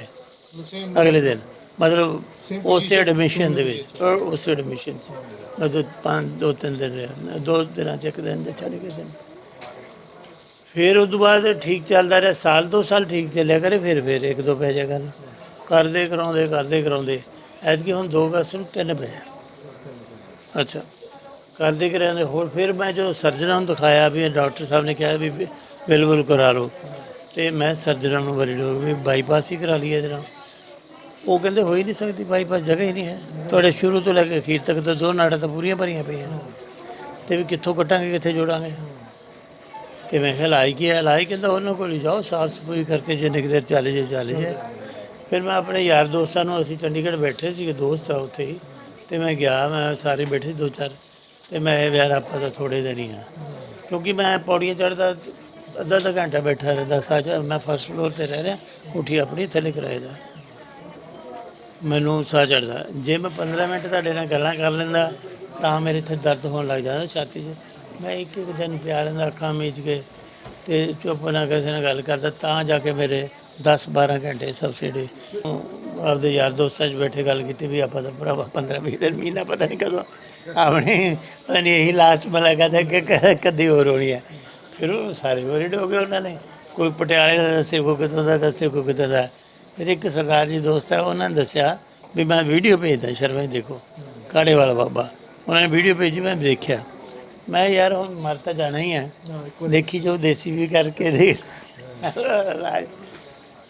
D: ਅਗਲੇ ਦਿਨ। ਮਤਲਬ ਉਸੇ ਐਡਮਿਸ਼ਨ ਦੇ ਵਿੱਚ। ਔਰ ਉਸੇ ਐਡਮਿਸ਼ਨ ਚ। ਮਤਲਬ ਪੰਜ, ਦੋ, ਤਿੰਨ ਦਿਨ ਰਿਹਾ। ਦੋ ਦਿਨਾਂ ਚ ਇੱਕ ਦਿਨ ਦੇ ਛੱਡ ਕੇ ਦਿਨ ਫਿਰ ਉਸ ਤੋਂ ਬਾਅਦ ਠੀਕ ਚੱਲਦਾ ਰਿਹਾ। ਸਾਲ ਦੋ ਸਾਲ ਠੀਕ ਚੱਲਿਆ ਕਰੇ, ਫਿਰ ਫਿਰ ਇੱਕ ਦੋ ਪੈ ਜਾ ਕਰਨ। ਕਰਦੇ ਕਰਾਉਂਦੇ ਕਰਦੇ ਕਰਾਉਂਦੇ। ਐਤਕੀ ਹੁਣ ਦੋ ਅਗਸਤ ਨੂੰ ਤਿੰਨ ਪਏ ਆ। ਅੱਛਾ। ਕਰਦੇ ਕਰਾਉਂਦੇ ਹੋਰ ਫਿਰ ਮੈਂ ਜਦੋਂ ਸਰਜਨਾਂ ਨੂੰ ਦਿਖਾਇਆ ਵੀ ਡਾਕਟਰ ਸਾਹਿਬ ਨੇ ਕਿਹਾ ਵੀ ਬਿਲਕੁਲ ਕਰਾ ਲਓ। ਤੇ ਮੈਂ ਸਰਜਨਾਂ ਨੂੰ ਵਰੀ ਲੋਕ ਵੀ ਬਾਈਪਾਸ ਹੀ ਕਰਾ ਲਈਏ ਜਰਾ। ਉਹ ਕਹਿੰਦੇ ਹੋ ਹੀ ਨਹੀਂ ਸਕਦੀ ਬਾਈਪਾਸ ਜਗ੍ਹਾ ਹੀ ਨਹੀਂ ਹੈ। ਤੁਹਾਡੇ ਸ਼ੁਰੂ ਤੋਂ ਲੈ ਕੇ ਅਖੀਰ ਤੱਕ ਤਾਂ ਦੋ ਨਾੜਾਂ ਤਾਂ ਪੂਰੀਆਂ ਭਰੀਆਂ ਪਈਆਂ। ਤੇ ਵੀ ਕਿੱਥੋਂ ਕੱਟਾਂਗੇ ਕਿੱਥੇ ਜੋੜਾਂਗੇ? ਕਿ ਮੈਂ ਕਿਹਾ ਲਾਈ ਕੀ ਹੈ ਲਾਈ ਕਹਿੰਦਾ ਉਹਨਾਂ ਕੋਲ ਜਾਓ ਸਾਫ਼ ਸਫ਼ਾਈ ਕਰਕੇ ਜਿੰਨੇ ਕੁ ਦੇਰ ਚੱਲ ਜੇ, ਚਲੇ ਜੇ। ਫਿਰ ਮੈਂ ਆਪਣੇ ਯਾਰ ਦੋਸਤਾਂ ਨੂੰ, ਅਸੀਂ ਚੰਡੀਗੜ੍ਹ ਬੈਠੇ ਸੀਗੇ, ਦੋਸਤ ਆ ਉੱਥੇ ਹੀ, ਤੇ ਮੈਂ ਗਿਆ, ਮੈਂ ਸਾਰੇ ਬੈਠੇ ਸੀ ਦੋ ਚਾਰ, ਤੇ ਮੈਂ ਇਹ ਯਾਰ ਆਪਾਂ ਤਾਂ ਥੋੜੇ ਦਿਨ ਹੀ ਆ। ਕਿਉਂਕਿ ਮੈਂ ਪੌੜੀਆਂ ਚੜਦਾ ਅੱਧਾ ਅੱਧਾ ਘੰਟਾ ਬੈਠਾ ਰਹਿੰਦਾ ਸੱਚ ਮੈਂ ਫਸਟ ਫਲੋਰ ਤੇ ਰਹਿ ਰਿਹਾ ਉੱਠੀ ਆਪਣੀ ਥੱਲੇ ਕਿਰਾਏ ਦਾ ਮੈਨੂੰ ਸਾਹ ਚੜਦਾ ਜੇ ਮੈਂ 15 ਮਿੰਟ ਤੁਹਾਡੇ ਨਾਲ ਗੱਲਾਂ ਕਰ ਲੈਂਦਾ, ਤਾਂ ਮੇਰੇ ਇੱਥੇ ਦਰਦ ਹੋਣ ਲੱਗ ਜਾਂਦਾ ਛਾਤੀ 'ਚ। ਮੈਂ ਇੱਕ ਇੱਕ ਦਿਨ ਪਿਆ ਰਹਿੰਦਾ, ਅੱਖਾਂ ਮੀਚ ਕੇ, ਤੇ ਚੁੱਪ ਨਾ ਕਿਸੇ ਨਾਲ ਗੱਲ ਕਰਦਾ, ਤਾਂ ਜਾ ਕੇ ਮੇਰੇ 10 12 ਘੰਟੇ ਸਬਸਿਡੀ ਆਪਦੇ ਯਾਰ ਦੋਸਤਾਂ 'ਚ ਬੈਠੇ ਗੱਲ ਕੀਤੀ ਵੀ ਆਪਾਂ ਤਾਂ ਭਰਾਵਾ 15 20 ਦਿਨ ਮਹੀਨਾ ਪਤਾ ਨਹੀਂ ਕਦੋਂ ਆਪਣੇ, ਪਤਾ ਨਹੀਂ ਇਹੀ ਲਾਸਟ ਮੁਲਾਕਾਤ ਹੈ ਕਿ ਕਦੀ ਹੋਰ ਹੋਣੀ ਹੈ। ਫਿਰ ਉਹ ਸਾਰੇ ਵਰਿਡ ਹੋ ਗਏ ਉਹਨਾਂ ਨੇ। ਕੋਈ ਪਟਿਆਲੇ ਦਾ ਦੱਸੇ, ਕੋਈ ਕਿਤੋਂ ਦਾ ਦੱਸੇ, ਕੋਈ ਕਿਤੋਂ ਦਾ। ਫਿਰ ਇੱਕ ਸਰਦਾਰ ਜੀ ਦੋਸਤ ਹੈ ਉਹਨਾਂ ਨੇ ਦੱਸਿਆ ਵੀ ਮੈਂ ਵੀਡੀਓ ਭੇਜਦਾ ਸ਼ਰਮਾ ਜੀ ਦੇਖੋ ਕਾੜੇ ਵਾਲਾ ਬਾਬਾ। ਉਹਨਾਂ ਨੇ ਵੀਡੀਓ ਭੇਜੀ, ਮੈਂ ਦੇਖਿਆ। ਮੈਂ ਯਾਰ, ਹੁਣ ਮਰ ਤਾਂ ਜਾਣਾ ਹੀ ਹੈ। ਦੇਖੀ ਜੋ ਦੇਸੀ ਵੀ ਕਰਕੇ ਦੇ। (laughs) ਰਾਜ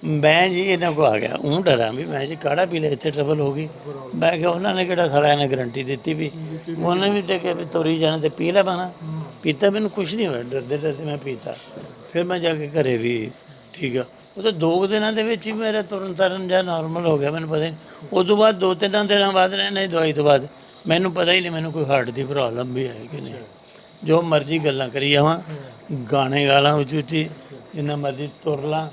D: ਮੈਂ ਜੀ ਇਹਨਾਂ ਕੋ ਆ ਗਿਆ ਉਹ ਡਰਾਂ ਵੀ, ਮੈਂ ਜੀ ਕਾੜਾ ਪੀ ਲਿਆ, ਇੱਥੇ ਟਰਬਲ ਹੋ ਗਈ। ਮੈਂ ਕਿਹਾ ਉਹਨਾਂ ਨੇ ਕਿਹੜਾ ਸਾਲਿਆਂ ਨੇ ਗਰੰਟੀ ਦਿੱਤੀ ਵੀ ਉਹਨੇ ਵੀ ਤੇ ਕਿ ਵੀ ਤੋਰੀ ਜਾਣਾ ਤੇ ਪੀ ਲੈ ਬਾਣਾ। ਪੀਤਾ ਮੈਨੂੰ ਕੁਝ ਨਹੀਂ ਹੋਇਆ, ਡਰਦੇ ਡਰਦੇ ਮੈਂ ਪੀਤਾ। ਫਿਰ ਮੈਂ ਜਾ ਕੇ ਘਰੇ ਵੀ ਠੀਕ ਆ। ਉਹ ਤਾਂ ਦੋ ਕੁ ਦਿਨਾਂ ਦੇ ਵਿੱਚ ਹੀ ਮੇਰਾ ਤੁਰਨ ਤਰਨ ਜਾਂ ਨਾਰਮਲ ਹੋ ਗਿਆ ਮੈਨੂੰ ਪਤਾ ਨਹੀਂ ਉਸ ਤੋਂ ਬਾਅਦ ਦੋ ਤਿੰਨ ਦਿਨਾਂ ਬਾਅਦ ਨਹੀਂ, ਦਵਾਈ ਤੋਂ ਬਾਅਦ ਮੈਨੂੰ ਪਤਾ ਹੀ ਨਹੀਂ, ਮੈਨੂੰ ਕੋਈ ਹਾਰਟ ਦੀ ਪ੍ਰੋਬਲਮ ਵੀ ਹੈ ਕਿ ਨਹੀਂ। ਜੋ ਮਰਜ਼ੀ ਗੱਲਾਂ ਕਰੀ ਜਾਵਾਂ, ਗਾਣੇ ਗਾਲਾਂ ਉੱਚੀ ਉੱਚੀ ਜਿੰਨਾ ਮਰਜ਼ੀ ਤੁਰ ਲਾਂ।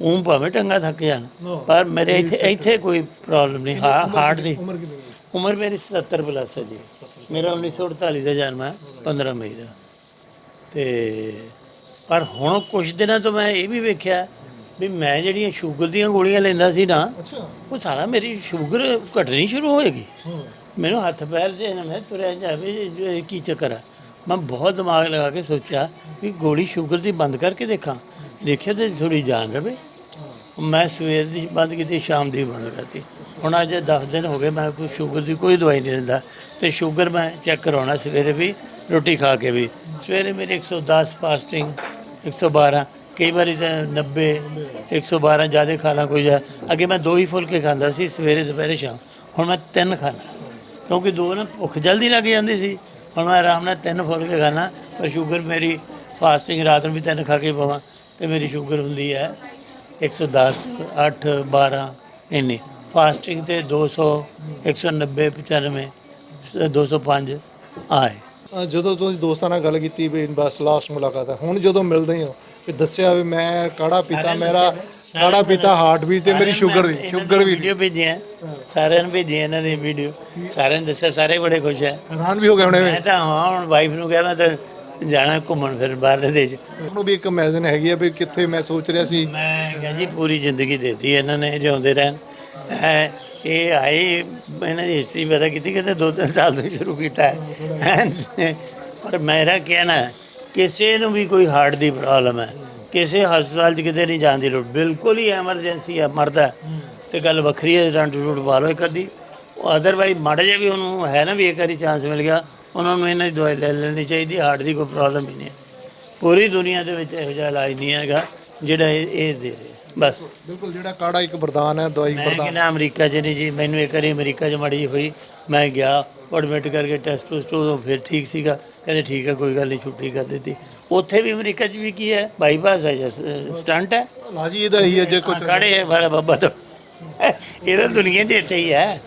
D: ਉਹ ਭਾਵੇਂ ਟੰਗਾ ਥੱਕ ਜਾਣ ਪਰ ਮੇਰੇ ਇੱਥੇ ਇੱਥੇ ਕੋਈ ਪ੍ਰੋਬਲਮ ਨਹੀਂ ਹਾ- ਹਾਰਟ ਦੀ। ਉਮਰ ਮੇਰੀ 70 ਪਲੱਸ ਹੈ ਜੀ। ਮੇਰਾ 1948 ਦਾ ਜਨਮ ਹੈ 15 ਮਈ ਦਾ। ਤੇ ਪਰ ਹੁਣ ਕੁਝ ਦਿਨਾਂ ਤੋਂ ਮੈਂ ਇਹ ਵੀ ਵੇਖਿਆ ਵੀ ਮੈਂ ਜਿਹੜੀਆਂ ਸ਼ੂਗਰ ਦੀਆਂ ਗੋਲੀਆਂ ਲੈਂਦਾ ਸੀ ਨਾ ਉਹ ਸਾਲਾ ਮੇਰੀ ਸ਼ੂਗਰ ਘਟਣੀ ਸ਼ੁਰੂ ਹੋਏਗੀ ਮੈਨੂੰ ਹੱਥ ਪੈਰ ਜੇ ਨਾ ਮੈਂ ਤੁਰਿਆ ਜਾਵੇ ਕੀ ਚੱਕਰ ਆ ਮੈਂ ਬਹੁਤ ਦਿਮਾਗ ਲਗਾ ਕੇ ਸੋਚਿਆ ਵੀ ਗੋਲੀ ਸ਼ੂਗਰ ਦੀ ਬੰਦ ਕਰਕੇ ਦੇਖਾਂ। ਦੇਖਿਆ ਤੇ ਥੋੜੀ ਜਾਨ ਰਵੇ। ਮੈਂ ਸਵੇਰ ਦੀ ਬੰਦ ਕੀਤੀ, ਸ਼ਾਮ ਦੀ ਬੰਦ ਕਰਤੀ। ਹੁਣ ਅੱਜ 10 ਦਿਨ ਹੋ ਗਏ, ਮੈਂ ਕੋਈ ਸ਼ੂਗਰ ਦੀ ਕੋਈ ਦਵਾਈ ਨਹੀਂ ਦਿੰਦਾ। ਤੇ ਸ਼ੂਗਰ ਮੈਂ ਚੈੱਕ ਕਰਾਉਣਾ ਸਵੇਰੇ ਵੀ, ਰੋਟੀ ਖਾ ਕੇ ਵੀ। ਸਵੇਰੇ ਮੇਰੇ 110 ਫਾਸਟਿੰਗ 112 ਕਈ ਵਾਰੀ ਤਾਂ 90 112 ਜ਼ਿਆਦਾ ਖਾਣਾ ਕੋਈ ਜਾ। ਅੱਗੇ ਮੈਂ ਦੋ ਹੀ ਫੁਲਕੇ ਖਾਂਦਾ ਸੀ, ਸਵੇਰੇ, ਦੁਪਹਿਰੇ, ਸ਼ਾਮ। ਹੁਣ ਮੈਂ ਤਿੰਨ ਖਾਣਾ ਕਿਉਂਕਿ ਦੋ ਨਾ ਭੁੱਖ ਜਲਦੀ ਲੱਗ ਜਾਂਦੀ ਸੀ। ਹੁਣ ਮੈਂ ਆਰਾਮ ਨਾਲ ਤਿੰਨ ਫੁਲਕੇ ਖਾਣਾ ਪਰ ਸ਼ੂਗਰ ਮੇਰੀ ਫਾਸਟਿੰਗ ਰਾਤ ਨੂੰ ਵੀ ਤਿੰਨ ਖਾ ਕੇ ਪਵਾਂ। ਤੇ ਮੇਰੀ ਸ਼ੂਗਰ ਹੁੰਦੀ ਹੈ 110 8 12 ਇੰਨੀ। ਫਾਸਟਿੰਗ ਤੇ 200 190 95 ਸ- 205 ਆਏ।
C: ਅ, ਜਦੋਂ ਤੁਸੀਂ ਦੋਸਤਾਂ ਨਾਲ ਗੱਲ ਕੀਤੀ ਵੀ ਬਸ ਲਾਸਟ ਮੁਲਾਕਾਤ ਹੈ ਹੁਣ ਜਦੋਂ ਮਿਲਦੇ ਹੋ ਕਿ ਦੱਸਿਆ ਵੀ ਮੈਂ ਕਾੜਾ ਪੀਤਾ ਮੇਰਾ ਕਾੜਾ ਪੀਤਾ ਹਾਰਟ ਵੀ ਤੇ ਮੇਰੀ ਸ਼ੂਗਰ ਵੀ ਸ਼ੂਗਰ ਵੀ।
D: ਵੀਡੀਓ ਭੇਜੀਆਂ ਸਾਰਿਆਂ ਨੂੰ ਭੇਜੀਆਂ ਇਹਨਾਂ ਦੀ ਵੀਡੀਓ ਸਾਰਿਆਂ ਨੇ ਦੱਸਿਆ ਸਾਰੇ ਬੜੇ ਖੁਸ਼ ਹੈ।
C: ਹੈਰਾਨ ਵੀ ਹੋ ਗਏ ਹੁਣੇ
D: ਮੈਂ ਤਾਂ ਹਾਂ ਹੁਣ ਵਾਈਫ ਨੂੰ ਕਿਹਾ ਮੈਂ ਤਾਂ ਜਾਣਾ ਘੁੰਮਣ ਫਿਰ ਬਾਹਰਲੇ ਦੇਸ਼।
C: ਉਹਨੂੰ ਵੀ ਇੱਕ ਇਮੇਜਿਨ ਹੈਗੀ ਆ ਵੀ ਕਿੱਥੇ ਮੈਂ ਸੋਚ ਰਿਹਾ ਸੀ।
D: ਮੈਂ ਕਿਹਾ ਜੀ ਪੂਰੀ ਜ਼ਿੰਦਗੀ ਦਿੱਤੀ ਇਹਨਾਂ ਨੇ ਜਿਉਂਦੇ ਰਹਿਣ। ਐ ਇਹ ਆਏ ਇਹਨਾਂ ਦੀ ਹਿਸਟਰੀ ਪਤਾ ਕੀਤੀ ਕਿ ਦੋ ਤਿੰਨ ਸਾਲ ਤੋਂ ਸ਼ੁਰੂ ਕੀਤਾ ਹੈ। ਪਰ ਮੇਰਾ ਕਹਿਣਾ ਕਿਸੇ ਨੂੰ ਵੀ ਕੋਈ ਹਾਰਟ ਦੀ ਪ੍ਰੋਬਲਮ ਹੈ। ਕਿਸੇ ਹਸਪਤਾਲ 'ਚ ਕਿਤੇ ਨਹੀਂ ਜਾਣ ਦੀ ਲੋੜ। ਬਿਲਕੁਲ ਹੀ ਐਮਰਜੈਂਸੀ ਹੈ ਮਰਦਾ ਤੇ ਗੱਲ ਵੱਖਰੀ ਹੈ ਰੰਟ ਰੂਟ ਪਾ ਲਓ ਇੱਕ ਅੱਧੀ। ਉਹ ਅਦਰਵਾਈਜ਼ ਮਾੜਾ ਜਿਹਾ ਵੀ ਉਹਨੂੰ ਹੈ ਨਾ ਵੀ ਇੱਕ ਵਾਰੀ ਚਾਂਸ ਮਿਲ ਗਿਆ। ਉਹਨਾਂ ਨੂੰ ਇਹਨਾਂ ਦੀ ਦਵਾਈ ਲੈ ਲੈਣੀ ਚਾਹੀਦੀ ਹਾਰਟ ਦੀ ਕੋਈ ਪ੍ਰੋਬਲਮ ਹੀ ਨਹੀਂ ਹੈ। ਪੂਰੀ ਦੁਨੀਆ ਦੇ ਵਿੱਚ ਇਹੋ ਜਿਹਾ ਇਲਾਜ ਨਹੀਂ ਹੈਗਾ ਜਿਹੜਾ ਇਹ ਇਹ ਦੇ ਰਿਹਾ। ਬਸ।
C: ਬਿਲਕੁਲ ਜਿਹੜਾ ਕਾੜਾ ਇੱਕ ਵਰਦਾਨ ਹੈ ਦਵਾਈ
D: ਮੈਂ
C: ਵਰਦਾਨ।
D: ਕਹਿੰਦਾ ਅਮਰੀਕਾ 'ਚ ਨਹੀਂ ਜੀ ਮੈਨੂੰ ਇੱਕ ਵਾਰੀ ਅਮਰੀਕਾ 'ਚ ਮਾੜੀ ਹੋਈ ਮੈਂ ਗਿਆ ਐਡਮਿਟ ਕਰਕੇ ਟੈਸਟ ਟੂਸਟ ਉਦੋਂ ਫਿਰ ਠੀਕ ਸੀਗਾ ਕਹਿੰਦੇ ਠੀਕ ਹੈ ਕੋਈ ਗੱਲ ਨਹੀਂ ਛੁੱਟੀ ਕਰ ਦਿੱਤੀ। ਉੱਥੇ ਵੀ ਅਮਰੀਕਾ 'ਚ ਵੀ ਕੀ ਹੈ ਬਾਈਪਾਸ ਹੈ ਸਟੰਟ ਹੈ।
C: ਲਾਜੀ ਇਹਦਾ ਹੀ ਹੈ ਜੇ ਕੁਝ
D: ਕਾੜੇ ਹੈ ਬੜਾ ਬੱਬਾ ਤੋਂ। ਇਹ ਤਾਂ ਦੁਨੀਆ 'ਚ ਇੱਥੇ ਹੀ ਹੈ।